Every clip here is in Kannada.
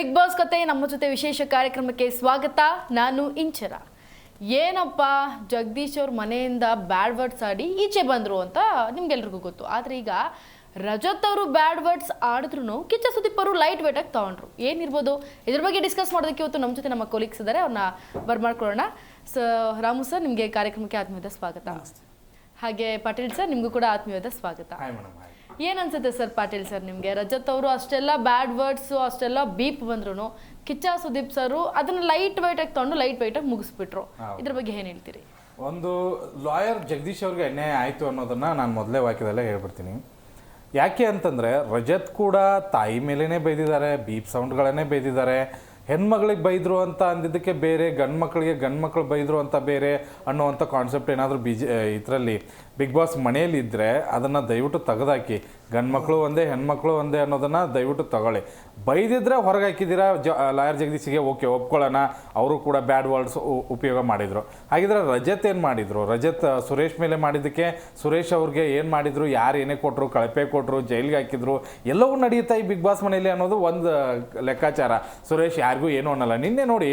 ಬಿಗ್ ಬಾಸ್ ಕತೆ ನಮ್ಮ ಜೊತೆ ವಿಶೇಷ ಕಾರ್ಯಕ್ರಮಕ್ಕೆ ಸ್ವಾಗತ. ನಾನು ಇಂಚರ. ಏನಪ್ಪ ಜಗದೀಶ್ ಅವ್ರ ಮನೆಯಿಂದ ಬ್ಯಾಡ್ ವರ್ಡ್ಸ್ ಆಡಿ ಈಚೆ ಬಂದರು ಅಂತ ನಿಮ್ಗೆಲ್ರಿಗೂ ಗೊತ್ತು. ಆದರೆ ಈಗ ರಜತ್ ಅವರು ಬ್ಯಾಡ್ ವರ್ಡ್ಸ್ ಆಡಿದ್ರು ಕಿಚ್ಚ ಸುದೀಪ್ ಅವರು ಲೈಟ್ ವೇಟಾಗಿ ತಗೊಂಡ್ರು. ಏನಿರ್ಬೋದು? ಇದ್ರ ಬಗ್ಗೆ ಡಿಸ್ಕಸ್ ಮಾಡೋದಕ್ಕೆ ಇವತ್ತು ನಮ್ಮ ಜೊತೆ ನಮ್ಮ ಕೊಲೀಗ್ಸ್ ಇದ್ದಾರೆ ಅವ್ರನ್ನ ಬರ್ಮಾಡ್ಕೊಳ್ಳೋಣ. ಸೊ ರಾಮು ಸರ್ ನಿಮಗೆ ಕಾರ್ಯಕ್ರಮಕ್ಕೆ ಆತ್ಮೀಯದ ಸ್ವಾಗತ. ಹಾಗೆ ಪಾಟೀಲ್ ಸರ್ ನಿಮಗೂ ಕೂಡ ಆತ್ಮೀಯದ ಸ್ವಾಗತ. ಹಾಯ್ ಮೇಡಮ್ ಹಾಯ್ ಏನ್ ಅನ್ಸುತ್ತೆ ಸರ್ ಪಾಟೀಲ್ ಸರ್ ನಿಮಗೆ? ರಜತ್ ಅವರು ಅಷ್ಟೆಲ್ಲ ಬ್ಯಾಡ್ ವರ್ಡ್ಸು ಅಷ್ಟೆಲ್ಲ ಬೀಪ್ ಬಂದ್ರು ಕಿಚ್ಚ ಸುದೀಪ್ ಸರ್ ಅದನ್ನ ಲೈಟ್ ವೈಟ್ ಆಗಿ ತಗೊಂಡು ಲೈಟ್ ವೈಟ್ ಆಗಿ ಮುಗಿಸ್ಬಿಟ್ರು. ಇದ್ರ ಬಗ್ಗೆ ಏನು ಹೇಳ್ತೀರಿ? ಒಂದು ಲಾಯರ್ ಜಗದೀಶ್ ಅವ್ರಿಗೆ ಅನ್ಯಾಯ ಆಯಿತು ಅನ್ನೋದನ್ನು ನಾನು ಮೊದಲೇ ವಾಕ್ಯದಲ್ಲೇ ಹೇಳ್ಬಿಡ್ತೀನಿ. ಯಾಕೆ ಅಂತಂದರೆ ರಜತ್ ಕೂಡ ತಾಯಿ ಮೇಲೇ ಬೈದಿದ್ದಾರೆ ಬೀಪ್ ಸೌಂಡ್ಗಳನ್ನೇ ಬೈದಿದ್ದಾರೆ ಹೆಣ್ಮಗಳಿಗೆ ಬೈದ್ರು ಅಂತ ಅಂದಿದ್ದಕ್ಕೆ ಬೇರೆ ಗಂಡು ಮಕ್ಕಳಿಗೆ ಗಂಡು ಮಕ್ಕಳು ಬೈದ್ರು ಅಂತ ಬೇರೆ ಅನ್ನುವಂಥ ಕಾನ್ಸೆಪ್ಟ್ ಏನಾದರೂ ಬಿ ಇದರಲ್ಲಿ ಬಿಗ್ ಬಾಸ್ ಮನೆಯಲ್ಲಿ ಇದ್ದರೆ ಅದನ್ನು ದಯವಿಟ್ಟು ತೆಗೆದಾಕಿ. ಗಂಡು ಮಕ್ಕಳು ಒಂದೇ, ಹೆಣ್ಮಕ್ಳು ಒಂದೇ ಅನ್ನೋದನ್ನು ದಯವಿಟ್ಟು ತಗೊಳ್ಳಿ. ಬೈದಿದ್ರೆ ಹೊರಗೆ ಹಾಕಿದ್ದೀರಾ, ಜ ಲಾಯರ್ ಜಗದೀಶಿಗೆ ಓಕೆ, ಒಪ್ಕೊಳ್ಳೋಣ. ಅವರು ಕೂಡ ಬ್ಯಾಡ್ ವರ್ಡ್ಸ್ ಉಪಯೋಗ ಮಾಡಿದರು. ಹಾಗಿದ್ರೆ ರಜತ್ ಏನು ಮಾಡಿದರು? ರಜತ್ ಸುರೇಶ್ ಮೇಲೆ ಮಾಡಿದ್ದಕ್ಕೆ ಸುರೇಶ್ ಅವ್ರಿಗೆ ಏನು ಮಾಡಿದರು? ಯಾರು ಏನೇ ಕೊಟ್ಟರು ಕಳಪೆ ಕೊಟ್ಟರು ಜೈಲಿಗೆ ಹಾಕಿದ್ರು? ಎಲ್ಲವೂ ನಡೆಯುತ್ತಾ ಈ ಬಿಗ್ ಬಾಸ್ ಮನೆಯಲ್ಲಿ ಅನ್ನೋದು ಒಂದು ಲೆಕ್ಕಾಚಾರ. ಸುರೇಶ್ ಯಾರಿಗೂ ಏನೂ ಅನ್ನಲ್ಲ. ನಿನ್ನೆ ನೋಡಿ,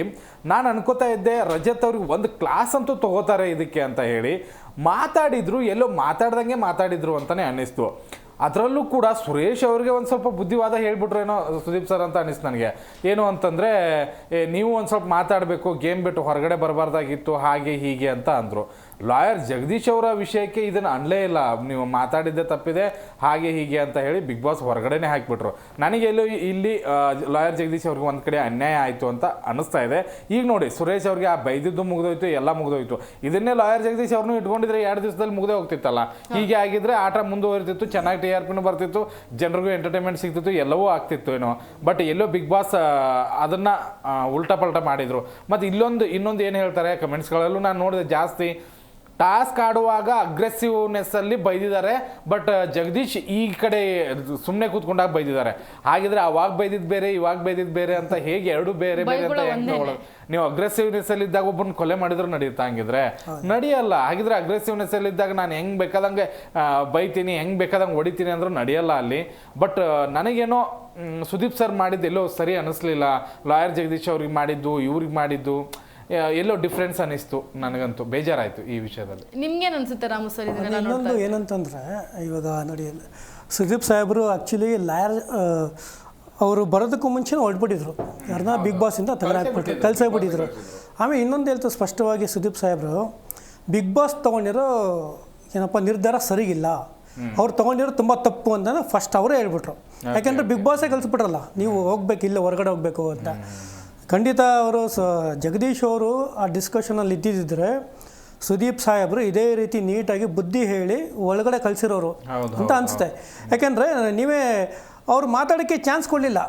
ನಾನು ಅನ್ಕೋತಾ ಇದ್ದೆ, ರಜತ್ ಅವ್ರಿಗೆ ಒಂದು ಕ್ಲಾಸ್ ಅಂತೂ ತಗೋತಾರೆ ಇದಕ್ಕೆ ಅಂತ ಹೇಳಿ. ಮಾತಾಡಿದ್ರು, ಎಲ್ಲೋ ಮಾತಾಡ್ದಂಗೆ ಮಾತಾಡಿದ್ರು ಅಂತಲೇ ಅನ್ನಿಸ್ತು. ಅದರಲ್ಲೂ ಕೂಡ ಸುರೇಶ್ ಅವ್ರಿಗೆ ಒಂದು ಸ್ವಲ್ಪ ಬುದ್ಧಿವಾದ ಹೇಳ್ಬಿಟ್ರೇನೋ ಸುದೀಪ್ ಸರ್ ಅಂತ ಅನಿಸ್ತು ನನಗೆ. ಏನು ಅಂತಂದರೆ ನೀವು ಒಂದು ಸ್ವಲ್ಪ ಮಾತಾಡಬೇಕು, ಗೇಮ್ ಬಿಟ್ಟು ಹೊರಗಡೆ ಬರಬಾರ್ದಾಗಿತ್ತು, ಹಾಗೆ ಹೀಗೆ ಅಂತ ಅಂದರು. ಲಾಯರ್ ಜಗದೀಶ್ ಅವರ ವಿಷಯಕ್ಕೆ ಇದನ್ನು ಅನ್ಲೇ ಇಲ್ಲ. ನೀವು ಮಾತಾಡಿದ್ದೆ ತಪ್ಪಿದೆ, ಹಾಗೆ ಹೀಗೆ ಅಂತ ಹೇಳಿ ಬಿಗ್ ಬಾಸ್ ಹೊರಗಡೆನೇ ಹಾಕಿಬಿಟ್ರು. ನನಗೆ ಎಲ್ಲೋ ಇಲ್ಲಿ ಲಾಯರ್ ಜಗದೀಶ್ ಅವ್ರಿಗೆ ಒಂದು ಕಡೆ ಅನ್ಯಾಯ ಆಯಿತು ಅಂತ ಅನ್ನಿಸ್ತಾ ಇದೆ. ಈಗ ನೋಡಿ, ಸುರೇಶ್ ಅವ್ರಿಗೆ ಆ ಬೈದಿದ್ದು ಮುಗಿದೋಯ್ತು, ಎಲ್ಲ ಮುಗಿದೋಯ್ತು. ಇದನ್ನೇ ಲಾಯರ್ ಜಗದೀಶ್ ಅವ್ರನ್ನೂ ಇಟ್ಕೊಂಡಿದ್ರೆ ಎರಡು ದಿವಸದಲ್ಲಿ ಮುಗ್ದೇ ಹೋಗ್ತಿತ್ತಲ್ಲ. ಹೀಗೆ ಆಗಿದ್ರೆ ಆಟ ಮುಂದುವರಿತಿತ್ತು, ಚೆನ್ನಾಗಿ ಟಿ ಆರ್ ಪಿನೂ ಬರ್ತಿತ್ತು, ಜನರಿಗೂ ಎಂಟರ್ಟೈನ್ಮೆಂಟ್ ಸಿಗ್ತಿತ್ತು, ಎಲ್ಲವೂ ಆಗ್ತಿತ್ತು ಏನೋ. ಬಟ್ ಎಲ್ಲೋ ಬಿಗ್ ಬಾಸ್ ಅದನ್ನು ಉಲ್ಟಾ ಪಲ್ಟಾ ಮಾಡಿದರು. ಮತ್ತು ಇಲ್ಲೊಂದು, ಇನ್ನೊಂದು ಏನು ಹೇಳ್ತಾರೆ? ಕಮೆಂಟ್ಸ್ಗಳಲ್ಲೂ ನಾನು ನೋಡಿದೆ ಜಾಸ್ತಿ. ಟಾಸ್ಕ್ ಆಡುವಾಗ ಅಗ್ರೆಸಿವ್ನೆಸ್ ಅಲ್ಲಿ ಬೈದಿದ್ದಾರೆ ಬಟ್ ಜಗದೀಶ್ ಈ ಕಡೆ ಸುಮ್ಮನೆ ಕೂತ್ಕೊಂಡಾಗ ಬೈದಿದ್ದಾರೆ. ಹಾಗಿದ್ರೆ ಅವಾಗ ಬೈದಿದ್ ಬೇರೆ ಇವಾಗ ಬೈದಿದ್ ಬೇರೆ ಅಂತ ಹೇಗೆ ಎರಡು ಬೇರೆ ಬೇರೆ ಅಂತ? ನೀವು ಅಗ್ರೆಸಿವ್ನೆಸ್ ಅಲ್ಲಿ ಇದ್ದಾಗ ಒಬ್ಬನ ಕೊಲೆ ಮಾಡಿದ್ರು ನಡೆಯುತ್ತಾ ಹಂಗಿದ್ರೆ? ನಡೆಯಲ್ಲ. ಹಾಗಿದ್ರೆ ಅಗ್ರೆಸಿವ್ನೆಸ್ ಅಲ್ಲಿ ಇದ್ದಾಗ ನಾನು ಹೆಂಗ್ ಬೇಕಾದಂಗೆ ಬೈತೀನಿ ಹೆಂಗ್ ಬೇಕಾದಂಗೆ ಹೊಡಿತೀನಿ ಅಂದ್ರೂ ನಡೆಯಲ್ಲ ಅಲ್ಲಿ. ಬಟ್ ನನಗೇನೋ ಸುದೀಪ್ ಸರ್ ಮಾಡಿದ್ದು ಎಲ್ಲೋ ಸರಿ ಅನಿಸ್ಲಿಲ್ಲ. ಲಾಯರ್ ಜಗದೀಶ್ ಅವ್ರಿಗೆ ಮಾಡಿದ್ದು ಇವ್ರಿಗೆ ಮಾಡಿದ್ದು ಎಲ್ಲೋ ಡಿಫ್ರೆನ್ಸ್ ಅನ್ನಿಸ್ತು. ನನಗಂತೂ ಬೇಜಾರಾಯ್ತು ಈ ವಿಷಯದಲ್ಲಿ. ನಿಮ್ಗೆ ಅನ್ಸುತ್ತೆ ರಾಮು ಸರ್ ಇದನ್ನೆಲ್ಲ ಇನ್ನೊಂದು ಏನಂತಂದ್ರೆ ಇವಾಗ ನೋಡಿ ಸುದೀಪ್ ಸಾಹೇಬರು ಆ್ಯಕ್ಚುಲಿ ಲಾಯರ್ ಅವರು ಬರೋದಕ್ಕೂ ಮುಂಚೆ ಹೊರಟ್ಬಿಟ್ಟಿದ್ರು. ಯಾರನ್ನ ಬಿಗ್ ಬಾಸಿಂದ ತೆಗೆದಾಕ್ಬಿಟ್ರು ಕಳ್ಸಾಕ್ಬಿಟ್ಟಿದ್ರು ಆಮೇಲೆ ಇನ್ನೊಂದು ಹೇಳ್ತು ಸ್ಪಷ್ಟವಾಗಿ ಸುದೀಪ್ ಸಾಹೇಬರು ಬಿಗ್ ಬಾಸ್ ತೊಗೊಂಡಿರೋ ಏನಪ್ಪ ನಿರ್ಧಾರ ಸರಿಗಿಲ್ಲ. ಅವ್ರು ತೊಗೊಂಡಿರೋ ತುಂಬ ತಪ್ಪು ಅಂತ ಫಸ್ಟ್ ಅವರೇ ಹೇಳ್ಬಿಟ್ರು. ಯಾಕೆಂದ್ರೆ ಬಿಗ್ ಬಾಸೇ ಕಲಿಸ್ಬಿಟ್ರಲ್ಲ ನೀವು ಹೋಗ್ಬೇಕು ಇಲ್ಲ ಹೊರಗಡೆ ಹೋಗ್ಬೇಕು ಅಂತ. ಖಂಡಿತ ಅವರು ಸ ಜಗದೀಶ್ ಅವರು ಆ ಡಿಸ್ಕಷನಲ್ಲಿ ಇದ್ದಿದ್ದರೆ ಸುದೀಪ್ ಸಾಹೇಬರು ಇದೇ ರೀತಿ ನೀಟಾಗಿ ಬುದ್ಧಿ ಹೇಳಿ ಒಳಗಡೆ ಕಳಿಸಿರೋರು ಅಂತ ಅನಿಸುತ್ತೆ. ಯಾಕೆಂದರೆ ನೀವೇ ಅವ್ರು ಮಾತಾಡೋಕ್ಕೆ ಚಾನ್ಸ್ ಕೊಡಲಿಲ್ಲ.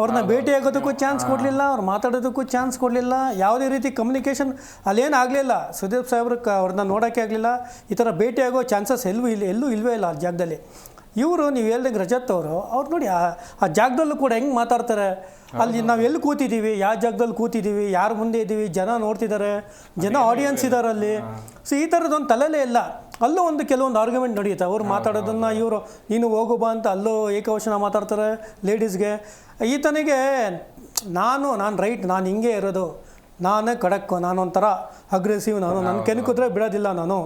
ಅವ್ರನ್ನ ಭೇಟಿಯಾಗೋದಕ್ಕೂ ಚಾನ್ಸ್ ಕೊಡಲಿಲ್ಲ ಅವ್ರು ಮಾತಾಡೋದಕ್ಕೂ ಚಾನ್ಸ್ ಕೊಡಲಿಲ್ಲ ಯಾವುದೇ ರೀತಿ ಕಮ್ಯುನಿಕೇಷನ್ ಅಲ್ಲೇನು ಆಗಲಿಲ್ಲ. ಸುದೀಪ್ ಸಾಹೇಬ್ರು ಕ ಅವ್ರನ್ನ ನೋಡೋಕ್ಕೆ ಆಗಲಿಲ್ಲ. ಈ ಥರ ಭೇಟಿಯಾಗೋ ಚಾನ್ಸಸ್ ಎಲ್ಲೂ ಇಲ್ಲ ಎಲ್ಲೂ ಇಲ್ಲವೇ ಇಲ್ಲ ಆ ಜಾಗದಲ್ಲಿ. ಇವರು ನೀವು ಹೇಳ್ದಂಗೆ ರಜತ್ ಅವರು ಅವ್ರು ನೋಡಿ ಆ ಜಾಗದಲ್ಲೂ ಕೂಡ ಹೆಂಗೆ ಮಾತಾಡ್ತಾರೆ? ಅಲ್ಲಿ ನಾವು ಎಲ್ಲಿ ಕೂತಿದ್ದೀವಿ? ಯಾವ ಜಾಗದಲ್ಲಿ ಕೂತಿದ್ದೀವಿ? ಯಾರ ಮುಂದೆ ಇದ್ದೀವಿ? ಜನ ನೋಡ್ತಿದ್ದಾರೆ ಜನ ಆಡಿಯನ್ಸ್ ಇದ್ದಾರೆ ಅಲ್ಲಿ ಸೊ ಈ ಥರದ್ದೊಂದು ತಲೆಲೇ ಇಲ್ಲ. ಅಲ್ಲೂ ಒಂದು ಕೆಲವೊಂದು ಆರ್ಗ್ಯುಮೆಂಟ್ ನಡೆಯುತ್ತೆ ಅವ್ರು ಮಾತಾಡೋದನ್ನು ಇವರು ನೀನು ಹೋಗು ಬಾ ಅಂತ ಅಲ್ಲೂ ಏಕವಚನ ಮಾತಾಡ್ತಾರೆ ಲೇಡೀಸ್ಗೆ ಈತನಿಗೆ ನಾನು ನಾನು ರೈಟ್ ನಾನು ಹಿಂಗೆ ಇರೋದು. ನಾನೇ ಖಡಕ್ ನಾನೊಂಥರ ಅಗ್ರೆಸಿವ್ ನಾನು ನನ್ನ ಕೆಣಕಿದ್ರೆ ಬಿಡೋದಿಲ್ಲ ನಾನು.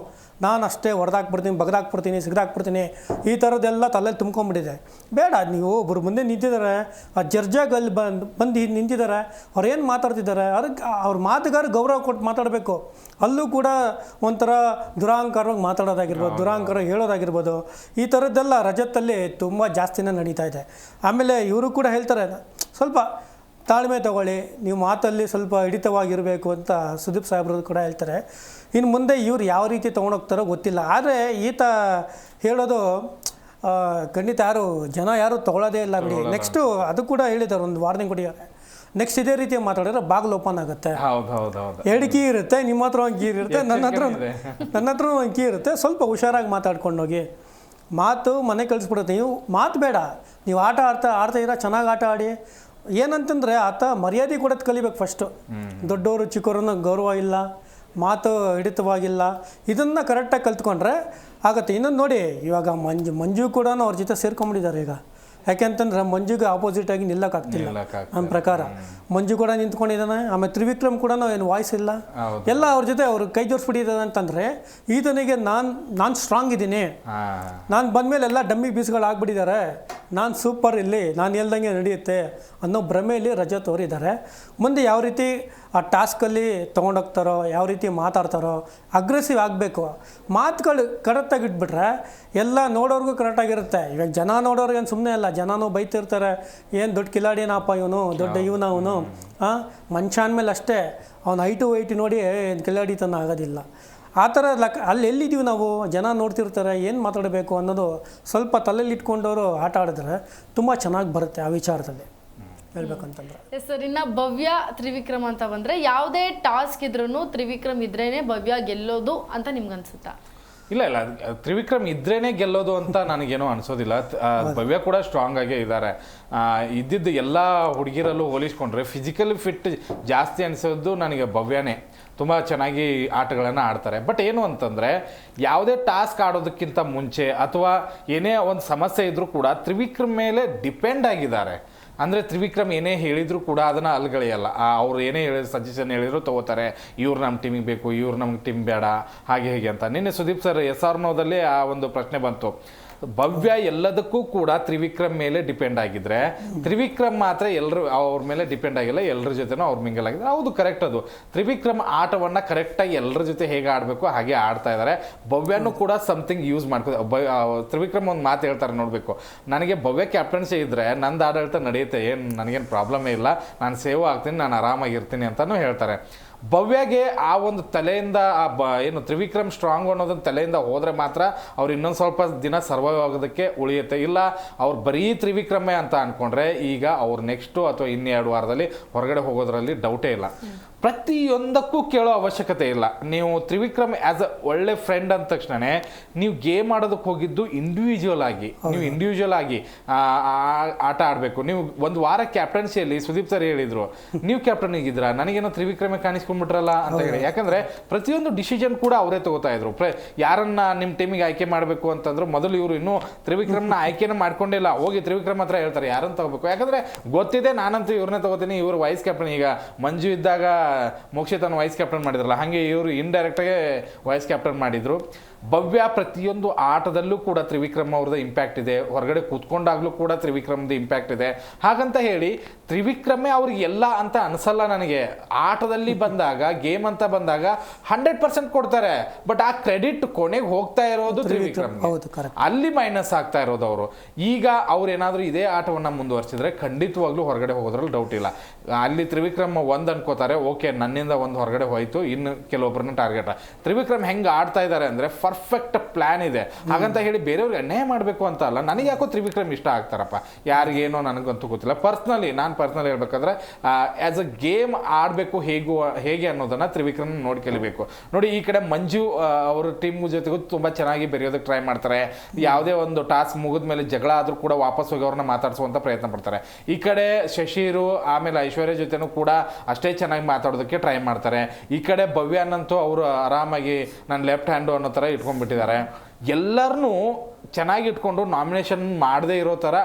ನಾನು ಅಷ್ಟೇ ಹೊಡೆದಾಕ್ಬಿಡ್ತೀನಿ ಬಗ್ದಾಕ್ಬಿಡ್ತೀನಿ ಸಿಗ್ದಾಕ್ಬಿಡ್ತೀನಿ ಈ ಥರದ್ದೆಲ್ಲ ತಲೆಯಲ್ಲಿ ತುಂಬ್ಕೊಂಡ್ಬಿಟ್ಟಿದೆ ಬೇಡ ನೀವು ಒಬ್ಬರು ಮುಂದೆ ನಿಂತಿದ್ದಾರೆ ಆ ಜರ್ಜಾಗಲ್ಲಿ ಬಂದು ಬಂದು ನಿಂತಿದ್ದಾರೆ ಅವ್ರು ಏನು ಮಾತಾಡ್ತಿದ್ದಾರೆ ಅದ್ರ ಅವ್ರ ಮಾತುಗಾರ ಗೌರವ ಕೊಟ್ಟು ಮಾತಾಡಬೇಕು. ಅಲ್ಲೂ ಕೂಡ ಒಂಥರ ದುರಾಂಕಾರವಾಗಿ ಮಾತಾಡೋದಾಗಿರ್ಬೋದು ದುರಾಂಕಾರ ಹೇಳೋದಾಗಿರ್ಬೋದು ಈ ಥರದ್ದೆಲ್ಲ ರಜತ್ತಲ್ಲಿ ತುಂಬ ಜಾಸ್ತಿನೇ ನಡೀತಾ ಇದೆ. ಆಮೇಲೆ ಇವರು ಕೂಡ ಹೇಳ್ತಾರೆ ಸ್ವಲ್ಪ ತಾಳ್ಮೆ ತಗೊಳ್ಳಿ ನೀವು ಮಾತಲ್ಲಿ ಸ್ವಲ್ಪ ಹಿಡಿತವಾಗಿರಬೇಕು ಅಂತ ಸುದೀಪ್ ಸಾಹೇಬ್ರು ಕೂಡ ಹೇಳ್ತಾರೆ. ಇನ್ನು ಮುಂದೆ ಇವ್ರು ಯಾವ ರೀತಿ ತೊಗೊಂಡೋಗ್ತಾರೋ ಗೊತ್ತಿಲ್ಲ. ಆದರೆ ಈತ ಹೇಳೋದು ಖಂಡಿತ ಯಾರು ಜನ ಯಾರು ತಗೊಳ್ಳೋದೇ ಇಲ್ಲ ಬಿಡಿ. ನೆಕ್ಸ್ಟು ಅದು ಕೂಡ ಹೇಳಿದ್ದಾರೆ ಒಂದು ವಾರ್ನಿಂಗ್ ಕೊಟ್ಟಿದ್ದಾರೆ ನೆಕ್ಸ್ಟ್ ಇದೇ ರೀತಿ ಮಾತಾಡಿದ್ರೆ ಬಾಗಿಲು ಓಪನ್ ಆಗುತ್ತೆ. ಹೌದು ಹೌದು ಹೌದು. ಎರಡು ಕೀ ಇರುತ್ತೆ ನಿಮ್ಮ ಹತ್ರ ಒಂದು ಕೀ ಇರುತ್ತೆ ನನ್ನ ಹತ್ರ ನನ್ನ ಹತ್ರ ಒಂದು ಕೀ ಇರುತ್ತೆ. ಸ್ವಲ್ಪ ಹುಷಾರಾಗಿ ಮಾತಾಡ್ಕೊಂಡು ಹೋಗಿ. ಮಾತು ಮನೆ ಕಳಿಸ್ಬಿಡುತ್ತೆ. ನೀವು ಮಾತು ಬೇಡ. ನೀವು ಆಟ ಆಡ್ತಾ ಆಡ್ತಾ ಇರೋ ಚೆನ್ನಾಗಿ ಆಟ ಆಡಿ. ಏನಂತಂದರೆ ಆತ ಮರ್ಯಾದೆ ಕೊಡೋದು ಕಲಿಬೇಕು ಫಸ್ಟು ದೊಡ್ಡವರು ಚಿಕ್ಕವ್ರನ್ನ ಗೌರವ ಇಲ್ಲ, ಮಾತು ಹಿಡಿತವಾಗಿಲ್ಲ. ಇದನ್ನು ಕರೆಕ್ಟಾಗಿ ಕಲ್ತ್ಕೊಂಡ್ರೆ ಆಗುತ್ತೆ. ಇನ್ನೊಂದು ನೋಡಿ, ಇವಾಗ ಮಂಜು ಮಂಜು ಕೂಡ ಅವ್ರ ಜೊತೆ ಸೇರ್ಕೊಂಬಿಟ್ಟಿದ್ದಾರೆ ಈಗ. ಯಾಕೆಂತಂದ್ರೆ ಮಂಜುಗೆ ಆಪೋಸಿಟ್ ಆಗಿ ನಿಲ್ಲಕ್ಕಾಗ್ತಿಲ್ಲ. ನನ್ನ ಪ್ರಕಾರ. ಮಂಜು ಕೂಡ ನಿಂತ್ಕೊಂಡಿದ್ದಾನೆ ಆಮೇಲೆ ತ್ರಿವಿಕ್ರಮ್ ಕೂಡ ಏನು ವಾಯ್ಸ್ ಇಲ್ಲ. ಎಲ್ಲ ಅವ್ರ ಜೊತೆ ಅವ್ರು ಕೈ ಜೋಡಿಸ್ಬಿಟ್ಟಿದ್ದಾರೆ ಅಂತಂದರೆ ಈತನಿಗೆ ನಾನು ನಾನು ಸ್ಟ್ರಾಂಗ್ ಇದ್ದೀನಿ. ನಾನು ಬಂದಮೇಲೆ ಎಲ್ಲ ಡಮ್ಮಿ ಬೀಸ್ಗಳು ಆಗ್ಬಿಟ್ಟಿದ್ದಾರೆ. ನಾನು ಸೂಪರ್ ಇಲ್ಲಿ ನಾನು ಹೇಳ್ದಂಗೆ ನಡೆಯುತ್ತೆ ಅನ್ನೋ ಭ್ರಮೆಯಲ್ಲಿ ರಜತ್ ತೋರಿದ್ದಾರೆ. ಇದ್ದಾರೆ ಮುಂದೆ ಯಾವ ರೀತಿ ಆ ಟಾಸ್ಕಲ್ಲಿ ತೊಗೊಂಡೋಗ್ತಾರೋ ಯಾವ ರೀತಿ ಮಾತಾಡ್ತಾರೋ ಅಗ್ರೆಸಿವ್ ಆಗಬೇಕು. ಮಾತುಗಳು ಕರೆಕ್ಟಾಗಿಟ್ಬಿಟ್ರೆ ಎಲ್ಲ ನೋಡೋರ್ಗೂ ಕರೆಕ್ಟಾಗಿರುತ್ತೆ ಇವಾಗ ಜನ ನೋಡೋರ್ಗೇನು ಸುಮ್ಮನೆ ಅಲ್ಲ ಜನನೂ ಬೈತಿರ್ತಾರೆ ಏನು ದೊಡ್ಡ ಕಿಲಾಡಿನಪ್ಪ ಇವನು ದೊಡ್ಡ ಇವನ ಅವನು? ಹಾಂ ಮನುಷ್ಯ ಅಂದಮೇಲೆ ಅಷ್ಟೇ. ಅವ್ನು ಐಟು ವೈಟು ನೋಡಿ ಏನು ಕಿಲಾಡಿತನ ಆಗೋದಿಲ್ಲ. ಆ ಥರ ಲಕ್ ಅಲ್ಲಿ ಎಲ್ಲಿದ್ದೀವಿ ನಾವು? ಜನ ನೋಡ್ತಿರ್ತಾರೆ ಏನು ಮಾತಾಡಬೇಕು ಅನ್ನೋದು ಸ್ವಲ್ಪ ತಲೆಯಲ್ಲಿ ಇಟ್ಕೊಂಡವರು ಆಟ ಆಡಿದ್ರೆ ತುಂಬ ಚೆನ್ನಾಗಿ ಬರುತ್ತೆ ಆ ವಿಚಾರದಲ್ಲಿ. ಹೇಳ್ಬೇಕಂತಂದ್ರೆ. ಎಸ್ ಸರ್ ಇನ್ನ ಭವ್ಯ ತ್ರಿವಿಕ್ರಮ್ ಅಂತ ಬಂದ್ರೆ ಯಾವುದೇ ಟಾಸ್ಕ್ ಇದ್ರೂ ತ್ರಿವಿಕ್ರಮ್ ಇದ್ರೇನೆ ಭವ್ಯ ಗೆಲ್ಲೋದು ಅಂತ ನಿಮ್ಗೆ ಅನ್ಸುತ್ತಾ ಇಲ್ಲ ಇಲ್ಲ ಅದ್ ತ್ರಿವಿಕ್ರಮ್ ಇದ್ರೇನೆ ಗೆಲ್ಲೋದು ಅಂತ ನನಗೇನೋ ಅನ್ಸೋದಿಲ್ಲ. ತ್- ಆ, ಭವ್ಯ ಕೂಡ ಸ್ಟ್ರಾಂಗ್ ಆಗೇ ಇದ್ದಾರೆ ಇದ್ದಿದ್ದು ಎಲ್ಲ ಹುಡುಗಿರಲ್ಲೂ ಹೋಲಿಸ್ಕೊಂಡ್ರೆ ಫಿಸಿಕಲಿ ಫಿಟ್ ಜಾಸ್ತಿ ಅನಿಸೋದು ನನಗೆ ಭವ್ಯನೇ. ತುಂಬ ಚೆನ್ನಾಗಿ ಆಟಗಳನ್ನು ಆಡ್ತಾರೆ. ಬಟ್ ಏನು ಅಂತಂದರೆ ಯಾವುದೇ ಟಾಸ್ಕ್ ಆಡೋದಕ್ಕಿಂತ ಮುಂಚೆ ಅಥವಾ ಏನೇ ಒಂದು ಸಮಸ್ಯೆ ಇದ್ರೂ ಕೂಡ ತ್ರಿವಿಕ್ರಮ್ ಮೇಲೆ ಡಿಪೆಂಡ್ ಆಗಿದ್ದಾರೆ. ಅಂದರೆ ತ್ರಿವಿಕ್ರಮ್ ಏನೇ ಹೇಳಿದರೂ ಕೂಡ ಅದನ್ನು ಅಲ್ಗಳೆಯಲ್ಲ. ಅವ್ರು ಏನೇ ಹೇಳಿ ಸಜೆಷನ್ ಹೇಳಿದರೂ ತಗೋತಾರೆ. ಇವ್ರು ನಮ್ಮ ಟೀಮಿಗೆ ಬೇಕು, ಇವ್ರು ನಮ್ಗೆ ಟೀಮ್ ಬೇಡ, ಹಾಗೆ, ಹೀಗೆ ಅಂತ. ನಿನ್ನೆ ಸುದೀಪ್ ಸರ್ ಎಸ್ ಆರ್ ಆ ಒಂದು ಪ್ರಶ್ನೆ ಬಂತು. ಭವ್ಯ ಎಲ್ಲದಕ್ಕೂ ಕೂಡ ತ್ರಿವಿಕ್ರಮ್ ಮೇಲೆ ಡಿಪೆಂಡ್ ಆಗಿದ್ರೆ, ತ್ರಿವಿಕ್ರಮ್ ಮಾತ್ರ ಎಲ್ಲರೂ ಅವ್ರ ಮೇಲೆ ಡಿಪೆಂಡ್ ಆಗಿಲ್ಲ ಎಲ್ಲರ ಜೊತೆನೂ ಅವ್ರು ಮಿಂಗಲ್ ಆಗಿದ್ದಾರೆ. ಹೌದು ಕರೆಕ್ಟ್ ಅದು. ತ್ರಿವಿಕ್ರಮ್ ಆಟವನ್ನ ಕರೆಕ್ಟಾಗಿ ಎಲ್ಲರ ಜೊತೆ ಹೇಗೆ ಆಡಬೇಕು, ಹಾಗೆ ಆಡ್ತಾ ಇದ್ದಾರೆ ಭವ್ಯನೂ ಕೂಡ ಸಮಥಿಂಗ್ ಯೂಸ್ ಮಾಡ್ಕೋ ತ್ರಿವಿಕ್ರಮ್ ಒಂದು ಮಾತು ಹೇಳ್ತಾರೆ ನೋಡಬೇಕು. ನನಗೆ ಭವ್ಯ ಕ್ಯಾಪ್ಟನ್ಸಿ ಇದ್ರೆ ನಂದು ಆಡಳಿತ ನಡೆಯುತ್ತೆ, ಏನು, ನನಗೇನು ಪ್ರಾಬ್ಲಮೇ ಇಲ್ಲ. ನಾನು ಸೇವ್ ಆಗ್ತೀನಿ, ನಾನು ಆರಾಮಾಗಿರ್ತೀನಿ ಅಂತಲೂ ಹೇಳ್ತಾರೆ. ಭವ್ಯಗೆ ಆ ಒಂದು ತಲೆಯಿಂದ, ಆ ಬ, ಏನು ತ್ರಿವಿಕ್ರಮ್ ಸ್ಟ್ರಾಂಗ್ ಅನ್ನೋದನ್ನ ತಲೆಯಿಂದ ಹೋದರೆ ಮಾತ್ರ ಅವ್ರು ಇನ್ನೊಂದು ಸ್ವಲ್ಪ ದಿನ ಸರ್ವೈವ್ ಆಗೋದಕ್ಕೆ ಉಳಿಯುತ್ತೆ. ಇಲ್ಲ, ಅವ್ರು ಬರೀ ತ್ರಿವಿಕ್ರಮೇ ಅಂತ ಅನ್ಕೊಂಡ್ರೆ ಈಗ ಅವ್ರು ನೆಕ್ಸ್ಟು ಅಥವಾ ಇನ್ನೆರಡು ವಾರದಲ್ಲಿ ಹೊರಗಡೆ ಹೋಗೋದ್ರಲ್ಲಿ ಡೌಟೇ ಇಲ್ಲ. ಪ್ರತಿಯೊಂದಕ್ಕೂ ಕೇಳೋ ಅವಶ್ಯಕತೆ ಇಲ್ಲ. ನೀವು ತ್ರಿವಿಕ್ರಮ್ ಆಸ್ ಅ ಒಳ್ಳೆ ಫ್ರೆಂಡ್ ಅಂದ ತಕ್ಷಣ ನೀವು ಗೇಮ್ ಆಡೋದಕ್ಕೆ ಹೋಗಿದ್ದು ಇಂಡಿವಿಜುವಲ್ ಆಗಿ. ನೀವು ಇಂಡಿವಿಜುವಲ್ ಆಗಿ ಆಟ ಆಡಬೇಕು. ನೀವು ಒಂದು ವಾರ ಕ್ಯಾಪ್ಟನ್ಸಿಯಲ್ಲಿ ಸುದೀಪ್ ಸರ್ ಹೇಳಿದ್ರು ನೀವು ಕ್ಯಾಪ್ಟನ್ ಇದ್ರ ನನಗೇನೋ ತ್ರಿವಿಕ್ರಮೆ ಕಾಣಿಸ್ಕೊಂಡ್ಬಿಟ್ರಲ್ಲ? ಅಂತ ಹೇಳಿ. ಯಾಕಂದ್ರೆ ಪ್ರತಿಯೊಂದು ಡಿಸಿಷನ್ ಕೂಡ ಅವರೇ ತಗೋತಾ ಇದ್ರು. ಪ್ರ ಯಾರನ್ನ ನಿಮ್ಮ ಟೀಮಿಗೆ ಆಯ್ಕೆ ಮಾಡಬೇಕು ಅಂತಂದ್ರು ಮೊದಲು ಇವರು ಇನ್ನೂ ತ್ರಿವಿಕ್ರಮ್ನ ಆಯ್ಕೆನ ಮಾಡ್ಕೊಂಡಿಲ್ಲ ಹೋಗಿ ತ್ರಿವಿಕ್ರಮ್ ಹತ್ರ ಹೇಳ್ತಾರೆ ಯಾರನ್ನ ತಗೋಬೇಕು? ಯಾಕಂದ್ರೆ ಗೊತ್ತಿದೆ ನಾನಂತೂ ಇವ್ರನ್ನೇ ತಗೋತೀನಿ ಇವರು ವೈಸ್ ಕ್ಯಾಪ್ಟನ್ ಈಗ. ಮಂಜು ಇದ್ದಾಗ ಮೋಕ್ಷಿತನ ವೈಸ್ ಕ್ಯಾಪ್ಟನ್ ಮಾಡಿದ್ರಲ್ಲ ಹಾಗೆ ಇವರು ಇನ್ಡೈರೆಕ್ಟಾಗೆ ವೈಸ್ ಕ್ಯಾಪ್ಟನ್ ಮಾಡಿದ್ರು. ಭವ್ಯ ಪ್ರತಿಯೊಂದು ಆಟದಲ್ಲೂ ಕೂಡ ತ್ರಿವಿಕ್ರಮ್ ಅವ್ರದ್ದು ಇಂಪ್ಯಾಕ್ಟ್ ಇದೆ. ಹೊರಗಡೆ ಕೂತ್ಕೊಂಡಾಗ್ಲೂ ಕೂಡ ತ್ರಿವಿಕ್ರಮ್ದು ಇಂಪ್ಯಾಕ್ಟ್ ಇದೆ. ಹಾಗಂತ ಹೇಳಿ ತ್ರಿವಿಕ್ರಮೇ ಅವ್ರಿಗೆ ಎಲ್ಲ ಅಂತ ಅನಿಸಲ್ಲ ನನಗೆ. ಆಟದಲ್ಲಿ ಬಂದಾಗ ಗೇಮ್ ಅಂತ ಬಂದಾಗ ಹಂಡ್ರೆಡ್ ಪರ್ಸೆಂಟ್ ಕೊಡ್ತಾರೆ. ಬಟ್ ಆ ಕ್ರೆಡಿಟ್ ಕೊನೆಗೆ ಹೋಗ್ತಾ ಇರೋದು ತ್ರಿವಿಕ್ರಮ್. ಅಲ್ಲಿ ಮೈನಸ್ ಆಗ್ತಾ ಇರೋದು ಅವರು. ಈಗ ಅವ್ರು ಏನಾದರೂ ಇದೇ ಆಟವನ್ನು ಮುಂದುವರಿಸಿದ್ರೆ ಖಂಡಿತವಾಗ್ಲೂ ಹೊರಗಡೆ ಹೋಗೋದ್ರಲ್ಲಿ ಡೌಟ್ ಇಲ್ಲ. ಅಲ್ಲಿ ತ್ರಿವಿಕ್ರಮ್ ಒಂದು ಅನ್ಕೋತಾರೆ ಓಕೆ ನನ್ನಿಂದ ಒಂದು ಹೊರಗಡೆ ಹೋಯ್ತು ಇನ್ನು ಕೆಲವೊಬ್ಬರನ್ನ ಟಾರ್ಗೆಟ್ ತ್ರಿವಿಕ್ರಮ್ ಹೆಂಗೆ ಆಡ್ತಾ ಇದ್ದಾರೆ ಅಂದ್ರೆ ಪರ್ಫೆಕ್ಟ್ ಪ್ಲಾನ್ ಇದೆ. ಹಾಗಂತ ಹೇಳಿ ಬೇರೆಯವ್ರಿಗೆ ಅನ್ಯಾಯ ಮಾಡಬೇಕು ಅಂತ ಅಲ್ಲ, ನನಗೆ ಯಾಕೋ ತ್ರಿವಿಕ್ರಮ್ ಇಷ್ಟ ಆಗ್ತಾರಪ್ಪ? ಯಾರಿಗೇನೋ ನನಗಂತೂ ಗೊತ್ತಿಲ್ಲ. ಪರ್ಸ್ನಲಿ ನಾನು ಪರ್ಸ್ನಲಿ ಹೇಳ್ಬೇಕಾದ್ರೆ ಆ್ಯಸ್ ಅ ಗೇಮ್ ಆಡಬೇಕು ಹೇಗೂ, ಹೇಗೆ ಅನ್ನೋದನ್ನು ತ್ರಿವಿಕ್ರಮ್ ನೋಡಿ ಕಲಿಬೇಕು ನೋಡಿ, ಈ ಕಡೆ ಮಂಜು ಅವರು ಟೀಮ್ ಜೊತೆಗೂ ತುಂಬ ಚೆನ್ನಾಗಿ ಬೆರೆಯೋದಕ್ಕೆ ಟ್ರೈ ಮಾಡ್ತಾರೆ. ಯಾವುದೇ ಒಂದು ಟಾಸ್ಕ್ ಮುಗಿದ ಮೇಲೆ ಜಗಳ ಆದರೂ ಕೂಡ ವಾಪಸ್ ಹೋಗಿ ಅವ್ರನ್ನ ಮಾತಾಡಿಸುವಂತ ಪ್ರಯತ್ನ ಪಡ್ತಾರೆ. ಈ ಕಡೆ ಶಶಿರು, ಆಮೇಲೆ ಐಶ್ವರ್ಯ ಜೊತೆನೂ ಕೂಡ ಅಷ್ಟೇ ಚೆನ್ನಾಗಿ ಮಾತಾಡೋದಕ್ಕೆ ಟ್ರೈ ಮಾಡ್ತಾರೆ. ಈ ಕಡೆ ಭವ್ಯನಂತೂ ಅವರು ಆರಾಮಾಗಿ, ನನ್ನ ಲೆಫ್ಟ್ ಹ್ಯಾಂಡು ಅನ್ನೋ ಥರ ಇಟ್ಕೊಂಡ್ಬಿಟ್ಟಿದ್ದಾರೆ. ಎಲ್ಲರನ್ನೂ ಚೆನ್ನಾಗಿ ಇಟ್ಕೊಂಡು ನಾಮಿನೇಷನ್ ಮಾಡದೇ ಇರೋ ಥರ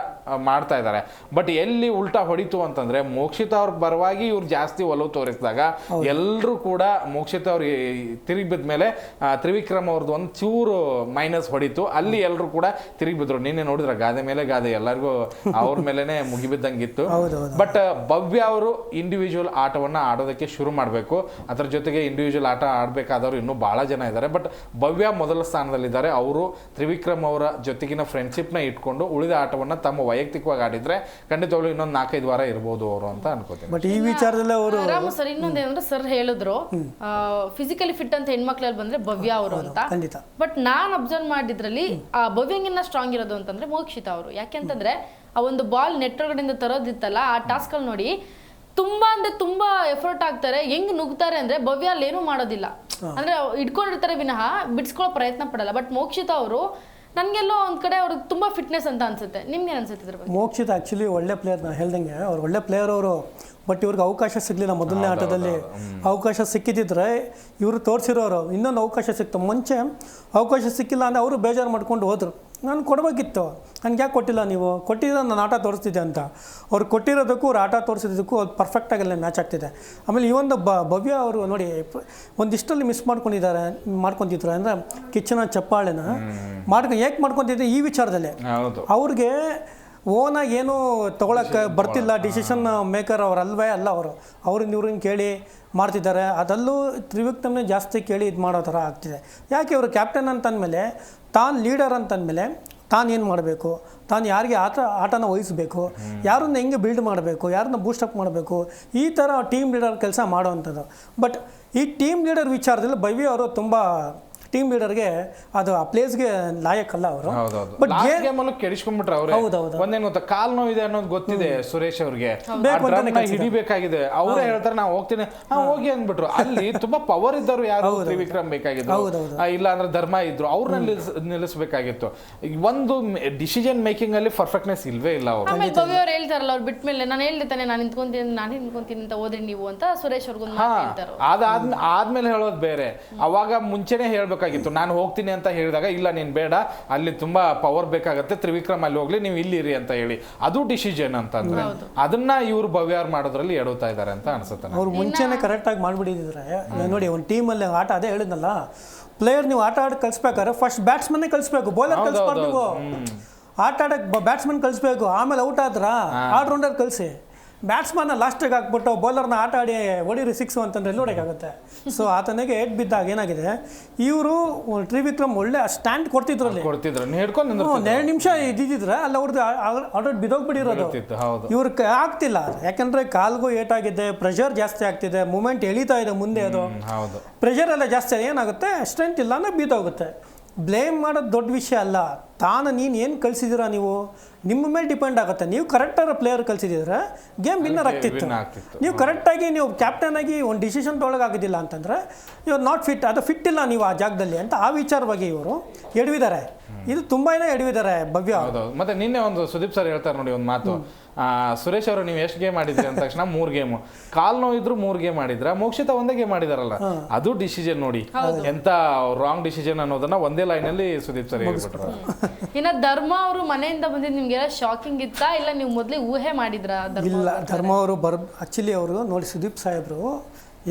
ಮಾಡ್ತಾ ಇದ್ದಾರೆ. ಬಟ್ ಎಲ್ಲಿ ಉಲ್ಟಾ ಹೊಡಿತು ಅಂತಂದ್ರೆ ಮೋಕ್ಷಿತ ಅವ್ರ ಪರವಾಗಿ ಇವ್ರು ಜಾಸ್ತಿ ಒಲವು ತೋರಿಸಿದಾಗ ಎಲ್ಲರೂ ಕೂಡ ಮೋಕ್ಷಿತ ಅವ್ರ ತಿರುಗಿ ಬಿದ್ದ ಮೇಲೆ ತ್ರಿವಿಕ್ರಮ್ ಅವ್ರದ್ದು ಒಂದು ಚೂರು ಮೈನಸ್ ಹೊಡಿತು. ಅಲ್ಲಿ ಎಲ್ಲರೂ ಕೂಡ ತಿರುಗಿ ಬಿದ್ರು. ನಿನ್ನೆ ನೋಡಿದ್ರ ಗಾದೆ ಮೇಲೆ ಗಾದೆ ಎಲ್ಲರಿಗೂ ಅವ್ರ ಮೇಲೆನೆ ಮುಗಿಬಿದ್ದಂಗಿತ್ತು. ಬಟ್ ಭವ್ಯ ಅವರು ಇಂಡಿವಿಜುವಲ್ ಆಟವನ್ನ ಆಡೋದಕ್ಕೆ ಶುರು ಮಾಡಬೇಕು. ಅದರ ಜೊತೆಗೆ ಇಂಡಿವಿಜುವಲ್ ಆಟ ಆಡಬೇಕಾದವರು ಇನ್ನೂ ಬಹಳ ಜನ ಇದ್ದಾರೆ. ಬಟ್ ಭವ್ಯ ಮೊದಲ ಸ್ಥಾನದಲ್ಲಿದ್ದಾರೆ. ಅವರು ತ್ರಿವಿಕ್ರಮ್ ಅವರ ಜೊತೆಗಿನ ಫ್ರೆಂಡ್ಶಿಪ್ನ ಇಟ್ಕೊಂಡು ಉಳಿದ ಆಟವನ್ನ ತಮ್ಮ ವೈಯಕ್ತಿಕವಾಗಿ ಆಡಿದ್ರೆ ಖಂಡಿತವಾಗ್ಲೂ ಇನ್ನೊಂದು ನಾಲ್ಕೈದು ವಾರ ಇರ್ಬೋದು ಅವರು ಅಂತ ಅನ್ಕೋತೀನಿ. ಬಟ್ ಈ ವಿಚಾರದಲ್ಲೇ ಅವರು ಆರಾಮ ಸರ್ ಇನ್ನೊಂದೇನಂದ್ರೆ ಸರ್ ಹೇಳಿದ್ರು ಫಿಸಿಕಲಿ ಫಿಟ್ ಅಂತ ಹೆಣ್ಮಕ್ಳಲ್ಲಿ ಬಂದ್ರೆ ಭವ್ಯ ಅವರು ಅಂತ. ಖಂಡಿತ. ಬಟ್ ನಾನ್ ಅಬ್ಸರ್ವ್ ಮಾಡಿದ್ರಲ್ಲಿ ಆ ಭವ್ಯಂಗಿನ ಸ್ಟ್ರಾಂಗ್ ಇರೋದು ಅಂತಂದ್ರೆ ಮೋಕ್ಷಿತ ಅವರು. ಯಾಕೆಂತಂದ್ರೆ ಆ ಒಂದು ಬಾಲ್ ನೆಟ್ ಒಳಗಡೆಯಿಂದ ತರೋದಿತ್ತಲ್ಲ ಆ ಟಾಸ್ಕ್ ಅಲ್ಲಿ ನೋಡಿ ತುಂಬಾ ಅಂದ್ರೆ ತುಂಬಾ ಎಫರ್ಟ್ ಆಗ್ತಾರೆ ಹೆಂಗ್ ನುಗ್ತಾರೆ ಅಂದ್ರೆ ಭವ್ಯ ಅಲ್ಲಿ ಏನು ಮಾಡೋದಿಲ್ಲ ಅಂದ್ರೆ ಇಟ್ಕೊಂಡಿರ್ತಾರೆ ವಿನಃ ಬಿಡ್ಸ್ಕೊಳ್ಳೋ ಪ್ರಯತ್ನ ಪಡಲ್ಲ. ಬಟ್ ಮೋಕ್ಷಿತ ಅವರು ನನ್ಗೆಲ್ಲೋ ಒಂದು ಕಡೆ ಅವ್ರಿಗೆ ತುಂಬ ಫಿಟ್ನೆಸ್ ಅಂತ ಅನ್ಸುತ್ತೆ. ನಿಮ್ಗೆ ಅನ್ಸುತ್ತೆ ಇದ್ರ ಬಗ್ಗೆ? ಮೋಕ್ಷಿತ್ ಆ್ಯಕ್ಚುಲಿ ಒಳ್ಳೆ ಪ್ಲೇಯರ್ ನಾನು ಹೇಳ್ದಂಗೆ. ಅವ್ರು ಒಳ್ಳೆ ಪ್ಲೇಯರ್ ಅವರು ಬಟ್ ಇವ್ರಿಗೆ ಅವಕಾಶ ಸಿಗಲಿಲ್ಲ ಮೊದಲನೇ ಆಟದಲ್ಲಿ. ಅವಕಾಶ ಸಿಕ್ಕಿದ್ದಿದ್ರೆ ಇವರು ತೋರಿಸಿರೋರು ಇನ್ನೊಂದು ಅವಕಾಶ ಸಿಕ್ತು. ಮುಂಚೆ ಅವಕಾಶ ಸಿಕ್ಕಿಲ್ಲ ಅಂದರೆ ಅವರು ಬೇಜಾರು ಮಾಡ್ಕೊಂಡು ಹೋದರು. ನಾನು ಕೊಡಬೇಕಿತ್ತು. ನನಗೆ ಯಾಕೆ ಕೊಟ್ಟಿಲ್ಲ ನೀವು? ಕೊಟ್ಟಿರೋ ನಾನು ಆಟ ತೋರಿಸ್ತಿದ್ದೆ ಅಂತ. ಅವ್ರು ಕೊಟ್ಟಿರೋದಕ್ಕೂ ಅವ್ರು ಆಟ ತೋರಿಸಿದ್ದಕ್ಕೂ ಅದು ಪರ್ಫೆಕ್ಟಾಗಲ್ಲ ಮ್ಯಾಚ್ ಆಗ್ತಿದೆ. ಆಮೇಲೆ ಈ ಒಂದು ಬ ಭವ್ಯ ಅವರು ನೋಡಿ ಒಂದಿಷ್ಟಲ್ಲಿ ಮಿಸ್ ಮಾಡ್ಕೊಂಡಿದ್ದಾರೆ ಮಾಡ್ಕೊತಿದ್ರು ಅಂದರೆ ಕಿಚ್ಚನ ಚಪ್ಪಾಳೆನ. ಮಾಡ್ಕೊ ಏಕೆ ಮಾಡ್ಕೊತಿದ್ದೆ ಈ ವಿಚಾರದಲ್ಲಿ. ಅವ್ರಿಗೆ ಓನಾಗಿ ಏನು ತೊಗೊಳಕ್ಕೆ ಬರ್ತಿಲ್ಲ ಡಿಸಿಷನ್ ಮೇಕರ್ ಅವ್ರು ಅಲ್ವೇ ಅಲ್ಲ ಅವರು. ಅವ್ರನ್ನ ಇವ್ರನ್ನ ಕೇಳಿ ಮಾಡ್ತಿದ್ದಾರೆ. ಅದಲ್ಲೂ ತ್ರಿವಿಕ್ತಮ್ನೇ ಜಾಸ್ತಿ ಕೇಳಿ ಇದು ಮಾಡೋ ಥರ ಆಗ್ತಿದೆ. ಯಾಕೆ ಇವರು ಕ್ಯಾಪ್ಟನ್ ಅಂತಂದಮೇಲೆ ತಾನು ಲೀಡರ್ ಅಂತಂದಮೇಲೆ ತಾನು ಏನು ಮಾಡಬೇಕು? ತಾನು ಯಾರಿಗೆ ಆಟ ಆಟನ ವಹಿಸಬೇಕು? ಯಾರನ್ನ ಹೆಂಗೆ ಬಿಲ್ಡ್ ಮಾಡಬೇಕು? ಯಾರನ್ನ ಬೂಸ್ಟಪ್ ಮಾಡಬೇಕು? ಈ ಥರ ಟೀಮ್ ಲೀಡರ್ ಕೆಲಸ ಮಾಡೋವಂಥದ್ದು. ಬಟ್ ಈ ಟೀಮ್ ಲೀಡರ್ ವಿಚಾರದಲ್ಲಿ ಬೈವಿ ಅವರು ತುಂಬ ಟೀಮ್ ಲೀಡರ್ಗೆ ಅದು ಆ ಪ್ಲೇಸ್ಗೆ ಲಾಯಕ್ಕಲ್ಲ ಅವರು. But But last game- game ಅಲ್ಲೂ ಕೆಡಿಸ್ಕೊಂಡ್ಬಿಟ್ರೆ ಅವ್ರು. ಹೌದೌದು. ಒಂದೇನ್ ಗೊತ್ತಾ? ಕಾಲ್ ನೋವಿದೆ ಅನ್ನೋದು ಗೊತ್ತಿದೆ ಸುರೇಶ್ ಅವ್ರಿಗೆ. ಹಿಡಿಬೇಕಾಗಿದೆ. ಅವರೇ ಹೇಳ್ತಾರೆ ನಾವು ಹೋಗ್ತೀನಿ. ಹಾ. ಹೋಗಿ ಅಂದ್ಬಿಟ್ರು. ಅಲ್ಲಿ ತುಂಬಾ ಪವರ್ ಇದ್ದವರು ಯಾರು? ತ್ರಿವಿಕ್ರಮ್ ಬೇಕಾಗಿದ್ರು. ಇಲ್ಲ ಅಂದ್ರೆ ಧರ್ಮ ಇದ್ರು. ಅವ್ರನ್ನ ನಿಲ್ಲಿಸಬೇಕಾಗಿತ್ತು. ನಿಲ್ಲಿಸ್ಬೇಕಾಗಿತ್ತು ಒಂದು ಡಿಸಿಷನ್ ಮೇಕಿಂಗ್ ಅಲ್ಲಿ ಪರ್ಫೆಕ್ಟ್ನೆಸ್ ಇಲ್ವೇ ಇಲ್ಲ ಅವರು. ಆಮೇಲೆ ಭವ್ಯ ಅವ್ರು ಹೇಳ್ತಾರಲ್ಲ ಅವ್ರು ಬಿಟ್ಟ ಮೇಲೆ ನಾನು ಹೇಳ್ದೆ ತಾನೆ ನಾನು ನಿಂತ್ಕೊಂತೀನಿ ನಾನು ನಿಂತ್ಕೊಂತೀನಿ ಅಂತ ಹೋದ್ರಿ ನೀವು ಅಂತ ಸುರೇಶ್ ಅವ್ರಿಗೊಂದು ಮಾತು ಹೇಳ್ತಾರೆ. ಅದಾದ್ ಆದ್ಮೇಲೆ ಹೇಳೋದು ಬೇರೆ. ಅವಾಗ ಮುಂಚೆನೆ ಹೇಳ್ಬೇಕಾಗಿತ್ತು ನಾನು ಹೋಗ್ತೀನಿ ಅಂತ ಹೇಳಿದಾಗ ಇಲ್ಲ ನೀನು ಬೇಡ ಅಲ್ಲಿ ತುಂಬಾ ಪವರ್ ಬೇಕಾಗತ್ತೆ ತ್ರಿವಿಕ್ರಮ್ ಅಲ್ಲಿ ಹೋಗ್ಲಿ ನೀವು ಇಲ್ಲಿರಿ ಅಂತ ಹೇಳಿ. ಅದು ಡಿಸಿಷನ್ ಅಂತಂದ್ರೆ ಅದನ್ನ ಇವ್ರು ಭವ್ಯಾರ್ ಮಾಡೋದ್ರಲ್ಲಿ ಎಡುತ್ತಾ ಇದ್ದಾರೆ ಅಂತ ಅನ್ಸುತ್ತೆ. ಅವ್ರು ಮುಂಚೆನೆ ಕರೆಕ್ಟಾಗಿ ಮಾಡಿಬಿಟ್ಟಿದ್ರೆ ನೋಡಿ ಒಂದು ಟೀಮಲ್ಲಿ ಆಟ ಅದೇ ಹೇಳಿದ್ನಲ್ಲ ಪ್ಲೇಯರ್ ನೀವು ಆಟ ಆಡಿ ಕಲ್ಸ್ಬೇಕಾದ್ರೆ ಫಸ್ಟ್ ಬ್ಯಾಟ್ಸ್ಮನ್ನೇ ಕಲ್ಸ್ಬೇಕು ಬೌಲರ್ ಕಲ್ಸ್ಬಾರ್ದು ನೀವು. ಆಟ ಆಡಕ್ಕೆ ಬ್ಯಾಟ್ಸ್ಮನ್ ಕಳಿಸ್ಬೇಕು ಆಮೇಲೆ ಔಟ್ ಆದ್ರ? ಆಲ್ರೌಂಡರ್ ಕಳಿಸಿ ಬ್ಯಾಟ್ಸ್ಮನ್ನ ಲಾಸ್ಟಿಗೆ ಹಾಕ್ಬಿಟ್ಟು ಬೌಲರ್ನ ಆಟ ಆಡಿ ಹೊಡೀರಿ ಸಿಕ್ಸು ಅಂತಂದ್ರೆ ನೋಡೋಕ್ಕಾಗುತ್ತೆ ಹೊಡೆಯೋಕ್ಕಾಗುತ್ತೆ ಸೊ ಆತನಿಗೆ ಏಟ್ ಬಿದ್ದಾಗ ಏನಾಗಿದೆ? ಇವರು ತ್ರಿವಿಕ್ರಮ್ ಒಳ್ಳೆ ಸ್ಟ್ಯಾಂಡ್ ಕೊಡ್ತಿದ್ರು ಅಲ್ಲಿ. ಕೊಡ್ತಿದ್ರು. ಎರಡು ನಿಮಿಷ ಇದ್ದಿದ್ರೆ ಅಲ್ಲಿ ಅವ್ರದ್ದು ಆಲ್ರೆಡಿ ಬಿದೋಗ್ಬಿಟ್ಟಿರೋದು ಇವ್ರು ಆಗ್ತಿಲ್ಲ ಯಾಕಂದ್ರೆ ಕಾಲ್ಗೂ ಏಟಾಗಿದೆ ಪ್ರೆಷರ್ ಜಾಸ್ತಿ ಆಗ್ತಿದೆ ಮೂಮೆಂಟ್ ಎಳಿತಾ ಇದೆ ಮುಂದೆ ಅದು. ಪ್ರೆಷರ್ ಎಲ್ಲ ಜಾಸ್ತಿ ಏನಾಗುತ್ತೆ? ಸ್ಟ್ರೆಂತ್ ಇಲ್ಲ ಅಂದ್ರೆ ಬೀದೋಗುತ್ತೆ ಬ್ಲೇಮ್ ಮಾಡೋದು ದೊಡ್ಡ ವಿಷಯ ಅಲ್ಲ. ತಾನು ನೀನು ಏನು ಕಳಿಸಿದ್ದೀರಾ ನೀವು? ನಿಮ್ಮ ಮೇಲೆ ಡಿಪೆಂಡ್ ಆಗುತ್ತೆ. ನೀವು ಕರೆಕ್ಟಾಗಿ ಪ್ಲೇಯರ್ ಕಲಿಸಿದ್ರೆ ಗೇಮ್ ವಿನ್ನರ್ ಆಗ್ತಿತ್ತು. ನೀವು ಕರೆಕ್ಟಾಗಿ ನೀವು ಕ್ಯಾಪ್ಟನ್ ಆಗಿ ಒಂದು ಡಿಸಿಷನ್ ತೊಗೊಳಗಾಗೋದಿಲ್ಲ ಅಂತಂದ್ರೆ ಯು ಆರ್ ನಾಟ್ ಫಿಟ್ ಅದು ಫಿಟ್ ಇಲ್ಲ ನೀವು ಆ ಜಾಗದಲ್ಲಿ ಅಂತ ಆ ವಿಚಾರವಾಗಿ ಇವರು ಎಡವಿದ್ದಾರೆ. ಇದು ತುಂಬಾ ಎಡವಿದ್ದಾರೆ ಭವ್ಯ. ಮತ್ತೆ ನಿನ್ನೆ ಒಂದು ಸುದೀಪ್ ಸರ್ ಹೇಳ್ತಾರೆ ನೋಡಿ ಒಂದು ಮಾತು. ಸುರೇಶ್ ಅವರು ನೀವು ಎಷ್ಟು ಗೇಮ್ ಆಡಿದ್ರಿ ಅಂದ ತಕ್ಷಣ ಮೂರ್ ಗೇಮ್ ಕಾಲ್ ನೋವಿದ್ರು ಮೂರ್ ಗೇಮ್ ಆಡಿದ್ರ ಮೋಕ್ಷಿತ ಒಂದೇ ಗೇಮ್ ಆಡಿದಾರಲ್ಲ. ಅದು ಡಿಸಿಷನ್ ನೋಡಿ. ಎಂತ ರಾಂಗ್ ಡಿಸಿಷನ್ ಅನ್ನೋದನ್ನ ಒಂದೇ ಲೈನ್ ಅಲ್ಲಿ ಸುದೀಪ್ ಸರ್ ಹೇಳ್ಬಿಟ್ರು. ಇನ್ನ ಧರ್ಮ ಅವರು ಮನೆಯಿಂದ ಬಂದಿದ್ದು ನಿಮ್ಗೆ ಶಾಕಿಂಗ್ ಇತ್ತಾ? ಇಲ್ಲ ನೀವು ಮೊದಲೇ ಊಹೆ ಮಾಡಿದ್ರ ಧರ್ಮ ಇಲ್ಲ ಧರ್ಮ ಅವರು ಬರ್ ಆಕ್ಚುಲಿ ಅವರು ನೋಡಿ ಸುದೀಪ್ ಸಾಹೇಬ್ರು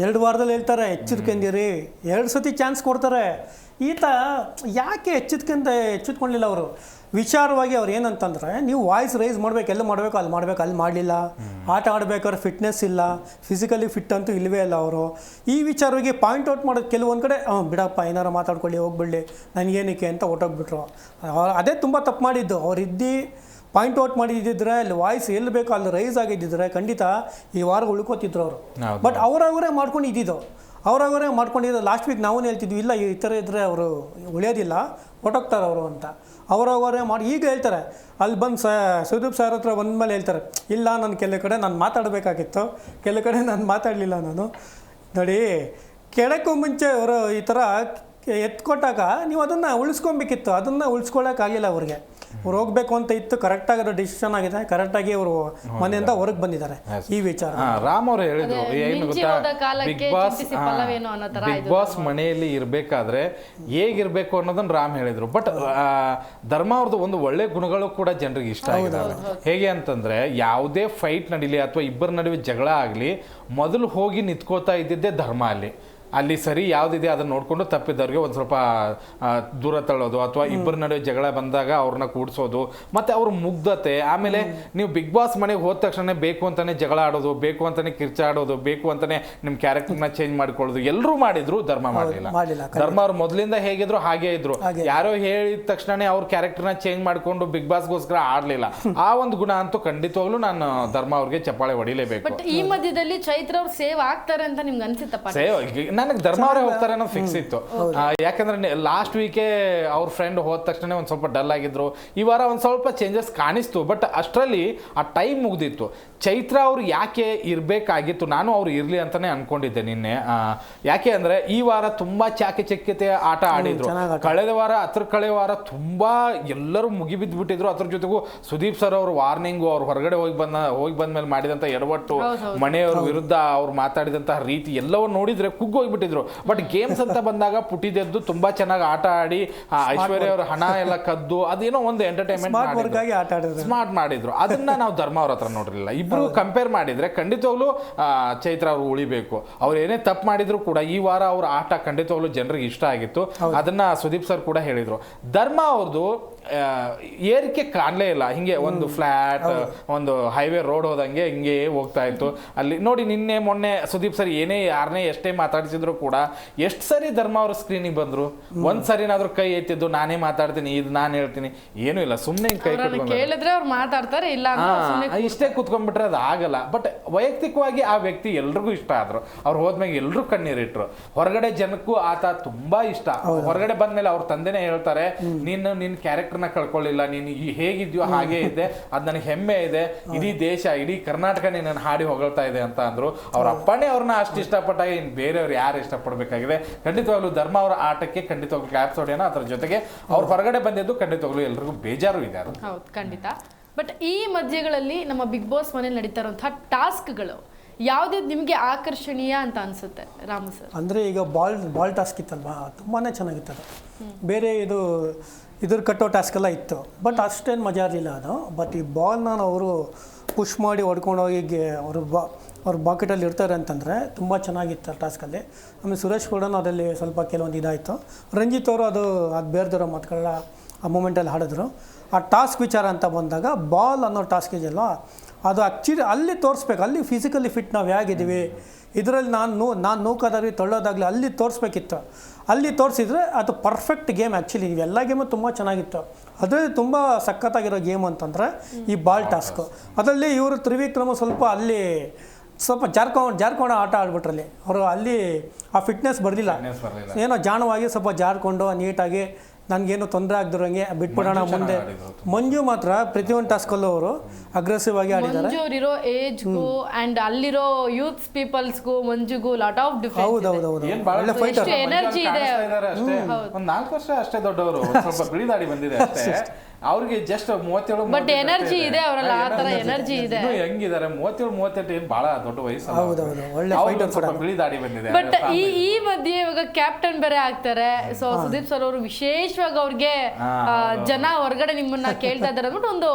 ಎರಡು ವಾರದಲ್ಲಿ ಹೇಳ್ತಾರೆ ಎಚ್ಚರಿಕೆಂದಿರಿ ಎರಡು ಸತಿ ಚಾನ್ಸ್ ಕೊಡ್ತಾರೆ. ಈತ ಯಾಕೆ ಎಚ್ಚೆತ್ಕೊಂಡ ಎಚ್ಚೆತ್ಕೊಳ್ಳಿಲ್ಲ ಅವರು? ವಿಚಾರವಾಗಿ ಅವ್ರು ಏನಂತಂದ್ರೆ ನೀವು ವಾಯ್ಸ್ ರೈಸ್ ಮಾಡ್ಬೇಕು ಎಲ್ಲ ಮಾಡಬೇಕು ಅಲ್ಲಿ ಮಾಡ್ಬೇಕು ಅಲ್ಲಿ ಮಾಡಲಿಲ್ಲ. ಆಟ ಆಡ್ಬೇಕಾದ್ರೆ ಫಿಟ್ನೆಸ್ ಇಲ್ಲ. ಫಿಸಿಕಲಿ ಫಿಟ್ ಅಂತೂ ಇಲ್ಲವೇ ಇಲ್ಲ ಅವರು. ಈ ವಿಚಾರವಾಗಿ ಪಾಯಿಂಟ್ ಔಟ್ ಮಾಡೋದು ಕೆಲವೊಂದು ಕಡೆ ಹ್ಞೂ ಬಿಡಪ್ಪ ಏನಾರು ಮಾತಾಡ್ಕೊಳ್ಳಿ ಹೋಗ್ಬಿಡಲಿ. ನನಗೇನಕ್ಕೆ ಅಂತ ಹೊಟ್ಟೋಗ್ಬಿಟ್ರು ಅವ್ರು ಅದೇ ತುಂಬ ತಪ್ಪು ಮಾಡಿದ್ದು. ಅವ್ರು ಇದ್ದು ಪಾಯಿಂಟ್ ಔಟ್ ಮಾಡಿದ್ದಿದ್ರೆ ಅಲ್ಲಿ ವಾಯ್ಸ್ ಎಲ್ಲಿ ಬೇಕೋ ಅಲ್ಲಿ ರೈಸ್ ಆಗಿದ್ದಿದ್ರೆ ಖಂಡಿತ ಈ ವಾರ ಉಳ್ಕೋತಿದ್ರು ಅವರು. ಬಟ್ ಅವರವರೇ ಮಾಡ್ಕೊಂಡು ಇದ್ದಿದ್ದು ಅವರವರೇ ಮಾಡ್ಕೊಂಡಿದ್ದು ಲಾಸ್ಟ್ ವೀಕ್ ನಾವು ಹೇಳ್ತಿದ್ವಿ ಇಲ್ಲ ಈ ಥರ ಇದ್ದರೆ ಅವರು ಉಳಿಯೋದಿಲ್ಲ. ಹೊಟ್ಟೋಗ್ತಾರೆ ಅವರು ಅಂತ. ಅವರವರೇ ಮಾಡಿ, ಈಗ ಹೇಳ್ತಾರೆ, ಅಲ್ಲಿ ಬಂದು ಸ, ಸುದೀಪ್ ಸರ್ ಹತ್ರ ಬಂದಮೇಲೆ ಹೇಳ್ತಾರೆ, ಇಲ್ಲ ನಾನು ಕೆಲವು ಕಡೆ ನಾನು ಮಾತಾಡಬೇಕಾಗಿತ್ತು ಕೆಲವು ಕಡೆ ನಾನು ಮಾತಾಡಲಿಲ್ಲ ನಾನು. ನೋಡಿ ಕೆಳಕ್ಕೂ ಮುಂಚೆ ಅವರು ಈ ಥರ ಎತ್ಕೊಟ್ಟಾಗ ನೀವು ಅದನ್ನು ಉಳಿಸ್ಕೊಬೇಕಿತ್ತು, ಅದನ್ನು ಉಳಿಸ್ಕೊಳ್ಳೋಕ್ಕಾಗಿಲ್ಲ ಅವ್ರಿಗೆ. ಅವ್ರು ಹೋಗ್ಬೇಕು ಅಂತ ಇತ್ತು ಕರೆಕ್ಟಾಗಿ ಆಗಿರೋ ಡಿಸಿಷನ್ ಆಗಿದೆ. ಕರೆಕ್ಟಾಗಿ ಅವರು ಮನೆಯಿಂದ ಹೊರಗೆ ಬಂದಿದ್ದಾರೆ ಈ ವಿಚಾರ. ರಾಮ್ ಅವರು ಹೇಳಿದ್ರು ಏನು ಗೊತ್ತಾ? ಬಿಗ್ ಬಾಸ್ ಚಿಂತಿಸಿ ಅನ್ನೋ ತರ ಬಿಗ್ ಬಾಸ್ ಮನೆಯಲ್ಲಿ ಇರ್ಬೇಕಾದ್ರೆ ಹೇಗಿರ್ಬೇಕು ಅನ್ನೋದನ್ನ ರಾಮ್ ಹೇಳಿದ್ರು. ಬಟ್ ಧರ್ಮ ಅವ್ರದ್ದು ಒಂದು ಒಳ್ಳೆ ಗುಣಗಳು ಕೂಡ ಜನರಿಗೆ ಇಷ್ಟ ಆಗಿದೆ ಹೇಗೆ ಅಂತಂದ್ರೆ ಯಾವುದೇ ಫೈಟ್ ನಡೀಲಿ ಅಥವಾ ಇಬ್ಬರ ನಡುವೆ ಜಗಳ ಆಗ್ಲಿ ಮೊದಲು ಹೋಗಿ ನಿಂತ್ಕೋತಾ ಇದ್ದಿದ್ದೇ ಧರ್ಮ ಅಲ್ಲಿ. ಅಲ್ಲಿ ಸರಿ ಯಾವ್ದಿದೆ ಅದನ್ನ ನೋಡ್ಕೊಂಡು ತಪ್ಪಿದ್ದವ್ರಿಗೆ ಒಂದ್ ಸ್ವಲ್ಪ ದೂರ ತಳ್ಳೋದು ಅಥವಾ ಇಬ್ಬರ ನಡುವೆ ಜಗಳ ಬಂದಾಗ ಅವ್ರನ್ನ ಕೂಡ್ಸೋದು. ಮತ್ತೆ ಅವ್ರ ಮುಗ್ಧತೆ ಆಮೇಲೆ ನೀವು ಬಿಗ್ ಬಾಸ್ ಮನೆಗೆ ಹೋದ ತಕ್ಷಣ ಬೇಕು ಅಂತಾನೆ ಜಗಳ ಆಡೋದು ಬೇಕು ಅಂತಾನೆ ಕಿರ್ಚಾಡೋದು ಬೇಕು ಅಂತಾನೆ ನಿಮ್ ಕ್ಯಾರೆಕ್ಟರ್ನ ಚೇಂಜ್ ಮಾಡ್ಕೊಳ್ಳೋದು. ಎಲ್ಲರೂ ಮಾಡಿದ್ರು ಧರ್ಮ ಮಾಡಲಿಲ್ಲ. ಧರ್ಮ ಅವ್ರು ಮೊದಲಿಂದ ಹೇಗಿದ್ರು ಹಾಗೆ ಇದ್ರು. ಯಾರೋ ಹೇಳಿದ ತಕ್ಷಣ ಅವ್ರ ಕ್ಯಾರೆಕ್ಟರ್ನ ಚೇಂಜ್ ಮಾಡ್ಕೊಂಡು ಬಿಗ್ ಬಾಸ್ಗೋಸ್ಕರ ಆಡ್ಲಿಲ್ಲ. ಆ ಒಂದು ಗುಣ ಅಂತೂ ಖಂಡಿತವಾಗ್ಲೂ ನಾನು ಧರ್ಮ ಅವ್ರಿಗೆ ಚಪ್ಪಾಳೆ ಹೊಡಿಲೇಬೇಕು. ಈ ಮಧ್ಯದಲ್ಲಿ ಚೈತ್ರ ಅವ್ರು ಸೇವ್ ಆಗ್ತಾರೆ ಅಂತ ನಿಮ್ಗೆ ಅನ್ಸಿತ್ತಪ್ಪ? ಸೇವ್ ನನಗೆ ಧರ್ಮ ಅವರೇ ಹೋಗ್ತಾರೆ ಅನ್ನೋ ಫಿಕ್ಸ್ ಇತ್ತು. ಯಾಕಂದ್ರೆ ಲಾಸ್ಟ್ ವೀಕೆ ಅವ್ರ ಫ್ರೆಂಡ್ ಹೋದ ತಕ್ಷಣ ಒಂದು ಸ್ವಲ್ಪ ಡಲ್ ಆಗಿದ್ರು. ಈ ವಾರ ಒಂದ್ ಸ್ವಲ್ಪ ಚೇಂಜಸ್ ಕಾಣಿಸ್ತು ಬಟ್ ಅಷ್ಟರಲ್ಲಿ ಆ ಟೈಮ್ ಮುಗ್ದಿತ್ತು. ಚೈತ್ರ ಅವರು ಯಾಕೆ ಇರಬೇಕಾಗಿತ್ತು? ನಾನು ಅವ್ರು ಇರ್ಲಿ ಅಂತಾನೆ ಅನ್ಕೊಂಡಿದ್ದೆ ನಿನ್ನೆ. ಆ, ಯಾಕೆ ಅಂದ್ರೆ ಈ ವಾರ ತುಂಬಾ ಚಾಕೆ ಚಕ್ಯತೆ ಆಟ ಆಡಿದ್ರು. ಕಳೆದ ವಾರ ಹತ್ರ ಕಳೆದ ವಾರ ತುಂಬಾ ಎಲ್ಲರೂ ಮುಗಿಬಿದ್ದು ಬಿಟ್ಟಿದ್ರು ಅದ್ರ ಜೊತೆಗೂ ಸುದೀಪ್ ಸರ್ ಅವರು ವಾರ್ನಿಂಗು ಅವ್ರು ಹೊರಗಡೆ ಹೋಗಿ ಬಂದ ಹೋಗಿ ಬಂದ್ಮೇಲೆ ಮಾಡಿದಂತ ಎಡವಟ್ಟು ಮನೆಯವ್ರ ವಿರುದ್ಧ ಅವ್ರು ಮಾತಾಡಿದಂತಹ ರೀತಿ ಎಲ್ಲವನ್ನ ನೋಡಿದ್ರೆ ಕುಗ್ಗೋಗ್ಬಿಟ್ಟಿದ್ರು. ಬಟ್ ಗೇಮ್ಸ್ ಅಂತ ಬಂದಾಗ ಪುಟಿದೆದ್ದು ತುಂಬಾ ಚೆನ್ನಾಗಿ ಆಟ ಆಡಿ ಆ, ಐಶ್ವರ್ಯ ಅವ್ರ ಹಣ ಎಲ್ಲ ಕದ್ದು ಅದೇನೋ ಒಂದು ಎಂಟರ್ಟೈನ್ಮೆಂಟ್ ಸ್ಮಾರ್ಟ್ ಮಾಡಿದ್ರು. ಅದನ್ನ ನಾವು ಧರ್ಮ ಅವ್ರ ಹತ್ರ ನೋಡಿರಲಿಲ್ಲ ಇಬ್ರು ಕಂಪೇರ್ ಮಾಡಿದ್ರೆ ಖಂಡಿತವಾಗ್ಲೂ ಚೈತ್ರ ಅವ್ರು ಉಳಿಬೇಕು. ಅವ್ರು ಏನೇ ತಪ್ಪು ಮಾಡಿದ್ರು ಕೂಡ ಈ ವಾರ ಅವ್ರ ಆಟ ಖಂಡಿತವಾಗ್ಲೂ ಜನರಿಗೆ ಇಷ್ಟ ಆಗಿತ್ತು. ಅದನ್ನ ಸುದೀಪ್ ಸರ್ ಕೂಡ ಹೇಳಿದ್ರು. ಧರ್ಮ ಅವ್ರದ್ದು ಏರಿಕೆ ಕಾಣಲೇ ಇಲ್ಲ. ಹಿಂಗೆ ಒಂದು ಫ್ಲಾಟ್ ಒಂದು ಹೈವೇ ರೋಡ್ ಹೋದಂಗೆ ಹಿಂಗೆ ಹೋಗ್ತಾ ಇತ್ತು. ಅಲ್ಲಿ ನೋಡಿ ನಿನ್ನೆ ಮೊನ್ನೆ ಸುದೀಪ್ ಸರ್ ಏನೇ ಯಾರನ್ನೇ ಎಷ್ಟೇ ಮಾತಾಡ್ಸಿದ್ರು ಕೂಡ ಎಷ್ಟು ಸರಿ ಧರ್ಮ ಅವ್ರ ಸ್ಕ್ರೀನಿಗೆ ಬಂದ್ರು? ಒಂದ್ ಸರಿನಾದ್ರೂ ಕೈ ಎತ್ತಿದ್ದು ನಾನೇ ಮಾತಾಡ್ತೀನಿ ಇದು ನಾನು ಹೇಳ್ತೀನಿ. ಏನೂ ಇಲ್ಲ ಸುಮ್ಮನೆ ಕೈ ಕೇಳಿದ್ರೆ ಅವ್ರು ಮಾತಾಡ್ತಾರೆ ಇಲ್ಲ ಇಷ್ಟೇ ಕುತ್ಕೊಂಡ್ಬಿಟ್ರೆ ಅದು ಆಗಲ್ಲ. ಬಟ್ ವೈಯಕ್ತಿಕವಾಗಿ ಆ ವ್ಯಕ್ತಿ ಎಲ್ರಿಗೂ ಇಷ್ಟ ಆದ್ರು. ಅವ್ರು ಹೋದ್ಮೇಲೆ ಎಲ್ರು ಕಣ್ಣೀರಿಟ್ರು ಹೊರಗಡೆ ಜನಕ್ಕೂ ಆತ ತುಂಬಾ ಇಷ್ಟ. ಹೊರಗಡೆ ಬಂದ್ಮೇಲೆ ಅವ್ರ ತಂದೆನೇ ಹೇಳ್ತಾರೆ ನೀನು ನಿನ್ ಕ್ಯಾರೆಕ್ಟರ್ನ ಕಳ್ಕೊಳ್ಳಿಲ್ಲ ನೀನು ಈ ಹೇಗಿದ್ಯೋ ಹಾಗೆ ಇದೆ ಅದು ನನಗೆ ಹೆಮ್ಮೆ ಇದೆ. ಇಡೀ ದೇಶ ಇಡೀ ಕರ್ನಾಟಕ ನಾನು ಹಾಡಿ ಹೊಗಳ್ತಾ ಇದೆ ಅಂತ ಅಂದ್ರು. ಅವ್ರ ಅಪ್ಪನೇ ಅವ್ರನ್ನ ಅಷ್ಟು ಇಷ್ಟಪಟ್ಟಾಗ ಇನ್ ಬೇರೆಯವ್ರು ಯಾರು ಇಷ್ಟಪಡಬೇಕಾಗಿದೆ? ಖಂಡಿತವಾಗ್ಲೂ ಧರ್ಮ ಅವರ ಆಟಕ್ಕೆ ಖಂಡಿತವಾಗ್ಲೂ ಕ್ಲಾಪ್ಸ್ ಹೊಡೆಯೋಣ ಅದ್ರ ಜೊತೆಗೆ ಅವ್ರು ಹೊರಗಡೆ ಬಂದಿದ್ದು ಖಂಡಿತವಾಗ್ಲೂ ಎಲ್ರಿಗೂ ಬೇಜಾರು ಇದೆ ಅದು. ಹೌದು ಖಂಡಿತ. ಬಟ್ ಈ ಮಧ್ಯಗಳಲ್ಲಿ ನಮ್ಮ ಬಿಗ್ ಬಾಸ್ ಮನೇಲಿ ನಡೀತಾ ಇರುವಂತಹ ಟಾಸ್ಕ್ಗಳು ಯಾವ್ದು ನಿಮ್ಗೆ ಆಕರ್ಷಣೀಯ ಅಂತ ಅನ್ಸುತ್ತೆ ರಾಮ ಸರ್? ಅಂದರೆ ಈಗ ಬಾಲ್ ಬಾಲ್ ಟಾಸ್ಕ್ ಇತ್ತಲ್ವಾ? ತುಂಬಾ ಚೆನ್ನಾಗಿತ್ತು ಅದು. ಬೇರೆ ಇದು ಇದ್ರ ಕಟ್ಟೋ ಟಾಸ್ಕೆಲ್ಲ ಇತ್ತು. ಬಟ್ ಅಷ್ಟೇನು ಮಜಾ ಇರಲಿಲ್ಲ ಅದು. ಬಟ್ ಈ ಬಾಲ್ನ ಅವರು ಪುಷ್ ಮಾಡಿ ಹೊಡ್ಕೊಂಡು ಹೋಗಿ ಗೆ- ಅವರು ಬಾ, ಅವ್ರ ಬಾಕೆಟಲ್ಲಿ ಇರ್ತಾರೆ ಅಂತಂದರೆ ತುಂಬ ಚೆನ್ನಾಗಿತ್ತು ಆ ಟಾಸ್ಕಲ್ಲಿ ಆಮೇಲೆ ಸುರೇಶ್ ಕೂಡ ಅದರಲ್ಲಿ ಸ್ವಲ್ಪ ಕೆಲವೊಂದು ಇದಾಯಿತು. ರಂಜಿತ್ ಅವರು ಅದು ಅದು ಬೇರೆದಿರೋ ಮಾತುಗಳ ಆ ಮೂಮೆಂಟಲ್ಲಿ ಹಾಡಿದ್ರು. ಆ ಟಾಸ್ಕ್ ವಿಚಾರ ಅಂತ ಬಂದಾಗ ಬಾಲ್ ಅನ್ನೋ ಟಾಸ್ಕ್ ಇದೆಯಲ್ಲ, ಅದು ಆ್ಯಕ್ಚುಲಿ ಅಲ್ಲಿ ತೋರಿಸ್ಬೇಕು. ಅಲ್ಲಿ ಫಿಸಿಕಲಿ ಫಿಟ್ ನಾವು ಹೇಗಿದ್ದೀವಿ? ಇದರಲ್ಲಿ ನಾನು ನೋ, ನಾನು ನೂಕೋದಾಗಲಿ ತೊಳ್ಳೋದಾಗಲಿ ಅಲ್ಲಿ ತೋರಿಸ್ಬೇಕಿತ್ತು. ಅಲ್ಲಿ ತೋರಿಸಿದ್ರೆ ಅದು ಪರ್ಫೆಕ್ಟ್ ಗೇಮ್ ಆ್ಯಕ್ಚುಲಿ ಇವೆಲ್ಲ ಗೇಮು ತುಂಬ ಚೆನ್ನಾಗಿತ್ತು. ಅದರಲ್ಲಿ ತುಂಬ ಸಖತ್ತಾಗಿರೋ ಗೇಮ್ ಅಂತಂದರೆ ಈ ಬಾಲ್ ಟಾಸ್ಕು ಅದರಲ್ಲಿ ಇವರು ತ್ರಿವಿಕ್ರಮ ಸ್ವಲ್ಪ ಅಲ್ಲಿ ಸ್ವಲ್ಪ ಜಾರ್ಕೊಂಡು ಜಾರ್ಕೊಂಡು ಆಟ ಆಡ್ಬಿಟ್ರಲ್ಲಿ. ಅವರು ಅಲ್ಲಿ ಆ ಫಿಟ್ನೆಸ್ ಬರಲಿಲ್ಲ. ಏನೋ ಜಾಣವಾಗಿ ಸ್ವಲ್ಪ ಜಾರ್ಕೊಂಡು ನೀಟಾಗಿ ನನಗೇನು ತೊಂದರೆ ಆಗದಿರೋಂಗೆ ಬಿಟ್ಬಿಡೋಣ ಮಂಜು ಮುಂದೆ. ಮಂಜು ಮಾತ್ರ ಪ್ರತಿಯೊಂದು ಟಾಸ್ಕಲ್ಲೂ ಅವರು ಅಗ್ರೆಸಿವ್ ಆಗಿ ಆಡಿದ್ದಾರೆ. ಮಂಜು ಅವ್ರಿರೋ ಏಜ್ಗೂ ಅಂಡ್ ಅಲ್ಲಿರೋ ಯೂತ್ಸ್ ಪೀಪಲ್ಸ್ಗೂ ಮಂಜುಗೂ ಲಾಟ್ ಆಫ್ ಹೌದು ಡಿಫ್ರೆನ್ಸ್ ಹೌದು ಹೌದು ಏನ್ ಬಾಳ ಒಳ್ಳೆ ಫೈಟರ್ energy ಇದೆ. ಅಷ್ಟೇ. ಒಂದ್ ನಾಲ್ಕು ವರ್ಷ ಅಷ್ಟೇ ದೊಡ್ಡವರು. ಸ್ವಲ್ಪ ಬಿಳಿದಾಡಿ ಬಂದಿದೆ ಅಷ್ಟೇ. ಅವ್ರಿಗೆ ಜಸ್ಟ್ ಮೂವತ್ತೇಳು ಬಟ್ ಎನರ್ಜಿ ಇದೆ. ಅವರಲ್ಲಿ ಆ ತರ ಎನರ್ಜಿ ಇದೆ. ಇನ್ನು ಹೆಂಗಿದ್ದಾರೆ? ಮೂವತ್ತೇಳು ಮೂವತ್ತೆಂಟು ಏನು ಬಹಳ ದೊಡ್ಡ ವಯಸ್ಸು ಹೌದು, ಹೌದು. ಒಳ್ಳೆ ಸ್ವಲ್ಪ ಬಿಳಿದಾಡಿ ಬಂದಿದೆ. ಬಟ್ ಈ ಈ ಮಧ್ಯೆ ಇವಾಗ ಕ್ಯಾಪ್ಟನ್ ಬೇರೆ ಆಗ್ತಾರೆ. ಸೊ ಸುದೀಪ್ ಸರ್ ಅವರು ವಿಶೇಷವಾಗಿ ಅವ್ರಿಗೆ ಜನ ಹೊರಗಡೆ ನಿಮ್ಮನ್ನ ಕೇಳ್ತಾ ಇದಾರೆ ಅಂದ್ಬಿಟ್ಟು ಒಂದು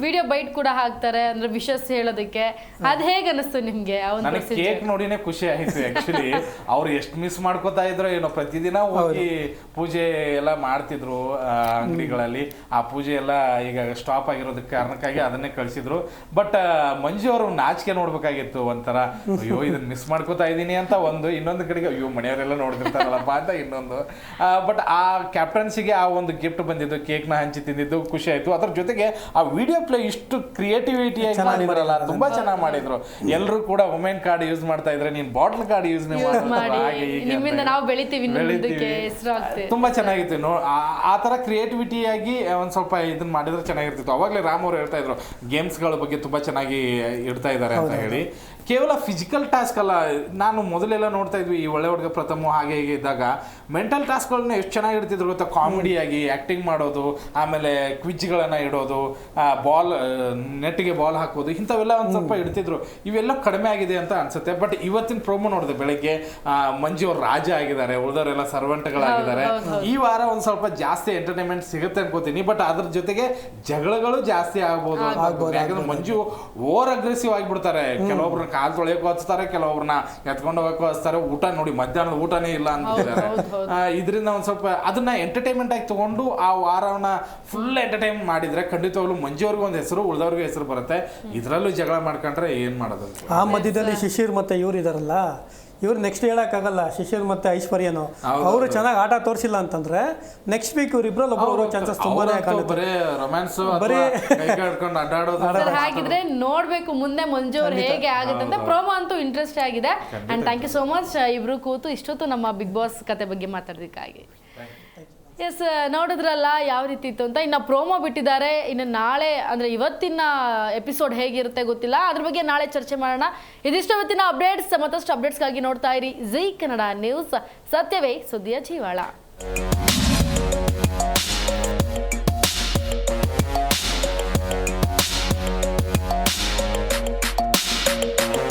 ವಿಡಿಯೋ ಬೈಟ್ ಕೂಡ ಹಾಕ್ತಾರೆ ಅಂದ್ರೆ ವಿಶಸ್ ಹೇಳೋದಕ್ಕೆ. ಅದ್ ಹೇಗ್ ಅನಿಸ್ತು ನಿಮ್ಗೆ ನನಗೆ ಕೇಕ್ ನೋಡಿನೇ ಖುಷಿ ಆಯ್ತು ಆಕ್ಚುಲಿ ಅವ್ರು ಎಷ್ಟು ಮಿಸ್ ಮಾಡ್ಕೋತಾ ಇದ್ರು ಏನೋ ಪ್ರತಿದಿನ ಹೋಗಿ ಪೂಜೆ ಎಲ್ಲ ಮಾಡ್ತಿದ್ರು ಆ, ಅಂಗಡಿಗಳಲ್ಲಿ. ಆ ಪೂಜೆ ಎಲ್ಲ ಈಗ ಸ್ಟಾಪ್ ಆಗಿರೋದಕ್ಕೆ ಕಾರಣಕ್ಕಾಗಿ ಅದನ್ನೇ ಕಳಿಸಿದ್ರು. ಬಟ್ ಮಂಜು ಅವರು ನಾಚಿಕೆ ನೋಡ್ಬೇಕಾಗಿತ್ತು ಒಂಥರ ಅಯ್ಯೋ ಇದನ್ನ ಮಿಸ್ ಮಾಡ್ಕೋತಾ ಇದ್ದೀನಿ ಅಂತ ಒಂದು ಇನ್ನೊಂದು ಕಡೆಗೆ ಅಯ್ಯೋ ಮನೆಯವರೆಲ್ಲ ನೋಡ್ತಿರ್ತಾರಲ್ಲಪ್ಪ ಅಂತ ಇನ್ನೊಂದು. ಬಟ್ ಆ ಕ್ಯಾಪ್ಟನ್ಸಿಗೆ ಆ ಒಂದು ಗಿಫ್ಟ್ ಬಂದಿದ್ದು ಕೇಕ್ನ ಹಂಚಿ ತಿಂದಿದ್ದು ಖುಷಿ ಆಯ್ತು. ಅದ್ರ ಜೊತೆಗೆ ಆ ವಿಡಿಯೋ ಪ್ಲೇ ಇಷ್ಟು ಕ್ರಿಯೇಟಿವಿಟಿ ಮಾಡಿದ್ರಲ್ಲ ತುಂಬಾ ಚೆನ್ನಾಗಿ ಮಾಡಿದ್ರು. ಎಲ್ಲರೂ ಕೂಡ ವುಮೆನ್ ಕಾರ್ಡ್ ಯೂಸ್ ಮಾಡ್ತಾ ಇದ್ರೆ ನೀನ್ ಬಾಟಲ್ ಕಾರ್ಡ್ ಯೂಸ್ ಮಾಡಿ. ನಿಮ್ಮಿಂದ ನಾವು ಬೆಳಿತೀವಿ ತುಂಬಾ ಚೆನ್ನಾಗಿತ್ತು. ಆ- ಆ ತರ ಕ್ರಿಯೇಟಿವಿಟಿಯಾಗಿ ಒಂದ್ ಸ್ವಲ್ಪ ಇದನ್ನ ಮಾಡಿದ್ರೆ ಚೆನ್ನಾಗಿರ್ತಿತ್ತು. ಅವಾಗಲೇ ರಾಮ್ ಅವ್ರು ಹೇಳ್ತಾ ಇದ್ರು ಗೇಮ್ಸ್ಗಳ ಬಗ್ಗೆ ತುಂಬಾ ಚೆನ್ನಾಗಿ ಇಡ್ತಾ ಇದ್ದಾರೆ ಅಂತ ಹೇಳಿ. ಕೇವಲ ಫಿಸಿಕಲ್ ಟಾಸ್ಕ್ ಅಲ್ಲ ನಾನು ಮೊದಲೆಲ್ಲ ನೋಡ್ತಾ ಇದ್ವಿ ಈ ಒಳ್ಳೆ ಹುಡುಗ ಪ್ರಥಮ ಹಾಗೆ ಹೀಗೆ ಇದ್ದಾಗ. ಮೆಂಟಲ್ ಟಾಸ್ಕ್ಗಳನ್ನ ಎಷ್ಟು ಚೆನ್ನಾಗಿ ಇಡ್ತಿದ್ರು ಗೊತ್ತಾ? ಕಾಮಿಡಿಯಾಗಿ ಆಕ್ಟಿಂಗ್ ಮಾಡೋದು ಆಮೇಲೆ ಕ್ವಿಜ್ಗಳನ್ನ ಇಡೋದು ಬಾಲ್ ನೆಟ್ಗೆ ಬಾಲ್ ಹಾಕೋದು ಇಂಥವೆಲ್ಲ ಒಂದು ಸ್ವಲ್ಪ ಇಡ್ತಿದ್ರು. ಇವೆಲ್ಲ ಕಡಿಮೆ ಆಗಿದೆ ಅಂತ ಅನ್ಸುತ್ತೆ. ಬಟ್ ಇವತ್ತಿನ ಪ್ರೋಮೋ ನೋಡಿದೆ ಬೆಳಗ್ಗೆ ಆ, ಮಂಜು ಅವ್ರು ರಾಜ ಆಗಿದ್ದಾರೆ ಉಳಿದವರೆಲ್ಲ ಸರ್ವೆಂಟ್ಗಳಾಗಿದ್ದಾರೆ ಈ ವಾರ ಒಂದ್ ಸ್ವಲ್ಪ ಜಾಸ್ತಿ ಎಂಟರ್ಟೈನ್ಮೆಂಟ್ ಸಿಗುತ್ತೆ ಅನ್ಕೋತೀನಿ. ಬಟ್ ಅದ್ರ ಜೊತೆಗೆ ಜಗಳಗಳು ಜಾಸ್ತಿ ಆಗ್ಬೋದು ಯಾಕಂದ್ರೆ ಮಂಜು ಓವರ್ ಅಗ್ರೆಸಿವ್ ಆಗಿಬಿಡ್ತಾರೆ ಕೆಲವೊಬ್ರನ್ನ ಕಾಲ್ ತೊಳೆಯಕ್ಕೂ ಹಚ್ತಾರೆ ಕೆಲವೊಬ್ರನ್ನ ಎತ್ಕೊಂಡು ಹೋಗಕ್ಕೂ ಹಚ್ತಾರೆ. ಊಟ ನೋಡಿ ಮಧ್ಯಾಹ್ನದ ಊಟನೇ ಇಲ್ಲ ಅಂತಿದ್ದಾರೆ ಹೌದು, ಹೌದು. ಇದರಿಂದ ಒಂದ್ ಸ್ವಲ್ಪ ಅದನ್ನ ಎಂಟರ್ಟೈನ್ಮೆಂಟ್ ಆಗಿ ತಗೊಂಡು ಆ ವಾರವನ್ನ ಫುಲ್ ಎಂಟರ್ಟೈನ್ ಮಾಡಿದ್ರೆ ಖಂಡಿತವಾಗ್ಲೂ ಮಂಜು ಅವ್ರಿಗೂ ಒಂದು ಹೆಸರು ಉಳಿದವ್ರಿಗೂ ಹೆಸರು ಬರುತ್ತೆ. ಇದ್ರಲ್ಲೂ ಜಗಳ ಮಾಡ್ಕೊಂಡ್ರೆ ಏನ್ ಮಾಡೋದು? ಆ ಮಧ್ಯದಲ್ಲಿ ಶಿಶಿರ್ ಮತ್ತೆ ಇವ್ರು ಇದಾರಲ್ಲ ಇವ್ರು ನೆಕ್ಸ್ಟ್ ಹೇಳಕ್ಕಾಗಲ್ಲ ಶಿಶಿರ್ ಮತ್ತೆ ಐಶ್ವರ್ಯನು. ಅವರು ಚೆನ್ನಾಗಿ ಆಟ ತೋರಿಸಿಲ್ಲ ಅಂತಂದ್ರೆ ನೆಕ್ಸ್ಟ್ ವೀಕ್ ಇವ್ರಿಬ್ರಲ್ಲಿ ಒಬ್ಬರು ಚಾನ್ಸಸ್ ತುಂಬಾನೇ ಬರೇ ರೊಮ್ಯಾನ್ಸ್ ಬರೀ- ಹಾಗಿದ್ರೆ ನೋಡ್ಬೇಕು ಮುಂದೆ ಮಂಜು ಅವ್ರು ಹೇಗೆ ಆಗುತ್ತೆ ಅಂತ. ಪ್ರೋಮೋ ಅಂತೂ ಇಂಟ್ರೆಸ್ಟ್ ಆಗಿದೆ. And thank you so much ಇಬ್ರು ಕೂತು ಇಷ್ಟೊತ್ತು ನಮ್ಮ ಬಿಗ್ ಬಾಸ್ ಕತೆ ಬಗ್ಗೆ ಮಾತಾಡೋದಕ್ಕಾಗಿ. ಎಸ್ ನೋಡಿದ್ರಲ್ಲ, ಯಾವ ರೀತಿ ಇತ್ತು ಅಂತ. ಇನ್ನು ಪ್ರೋಮೋ ಬಿಟ್ಟಿದ್ದಾರೆ. ಇನ್ನು ನಾಳೆ, ಅಂದರೆ ಇವತ್ತಿನ ಎಪಿಸೋಡ್ ಹೇಗಿರುತ್ತೆ ಗೊತ್ತಿಲ್ಲ. ಅದ್ರ ಬಗ್ಗೆ ನಾಳೆ ಚರ್ಚೆ ಮಾಡೋಣ. ಇದಿಷ್ಟು ಇವತ್ತಿನ ಅಪ್ಡೇಟ್ಸ್ ಮತ್ತಷ್ಟು ಅಪ್ಡೇಟ್ಸ್ಗಾಗಿ ನೋಡ್ತಾ ಇರಿ. ಜೈ ಕನ್ನಡ ನ್ಯೂಸ್ ಸತ್ಯವೇ ಸುದ್ದಿಯ ಜೀವಾಳ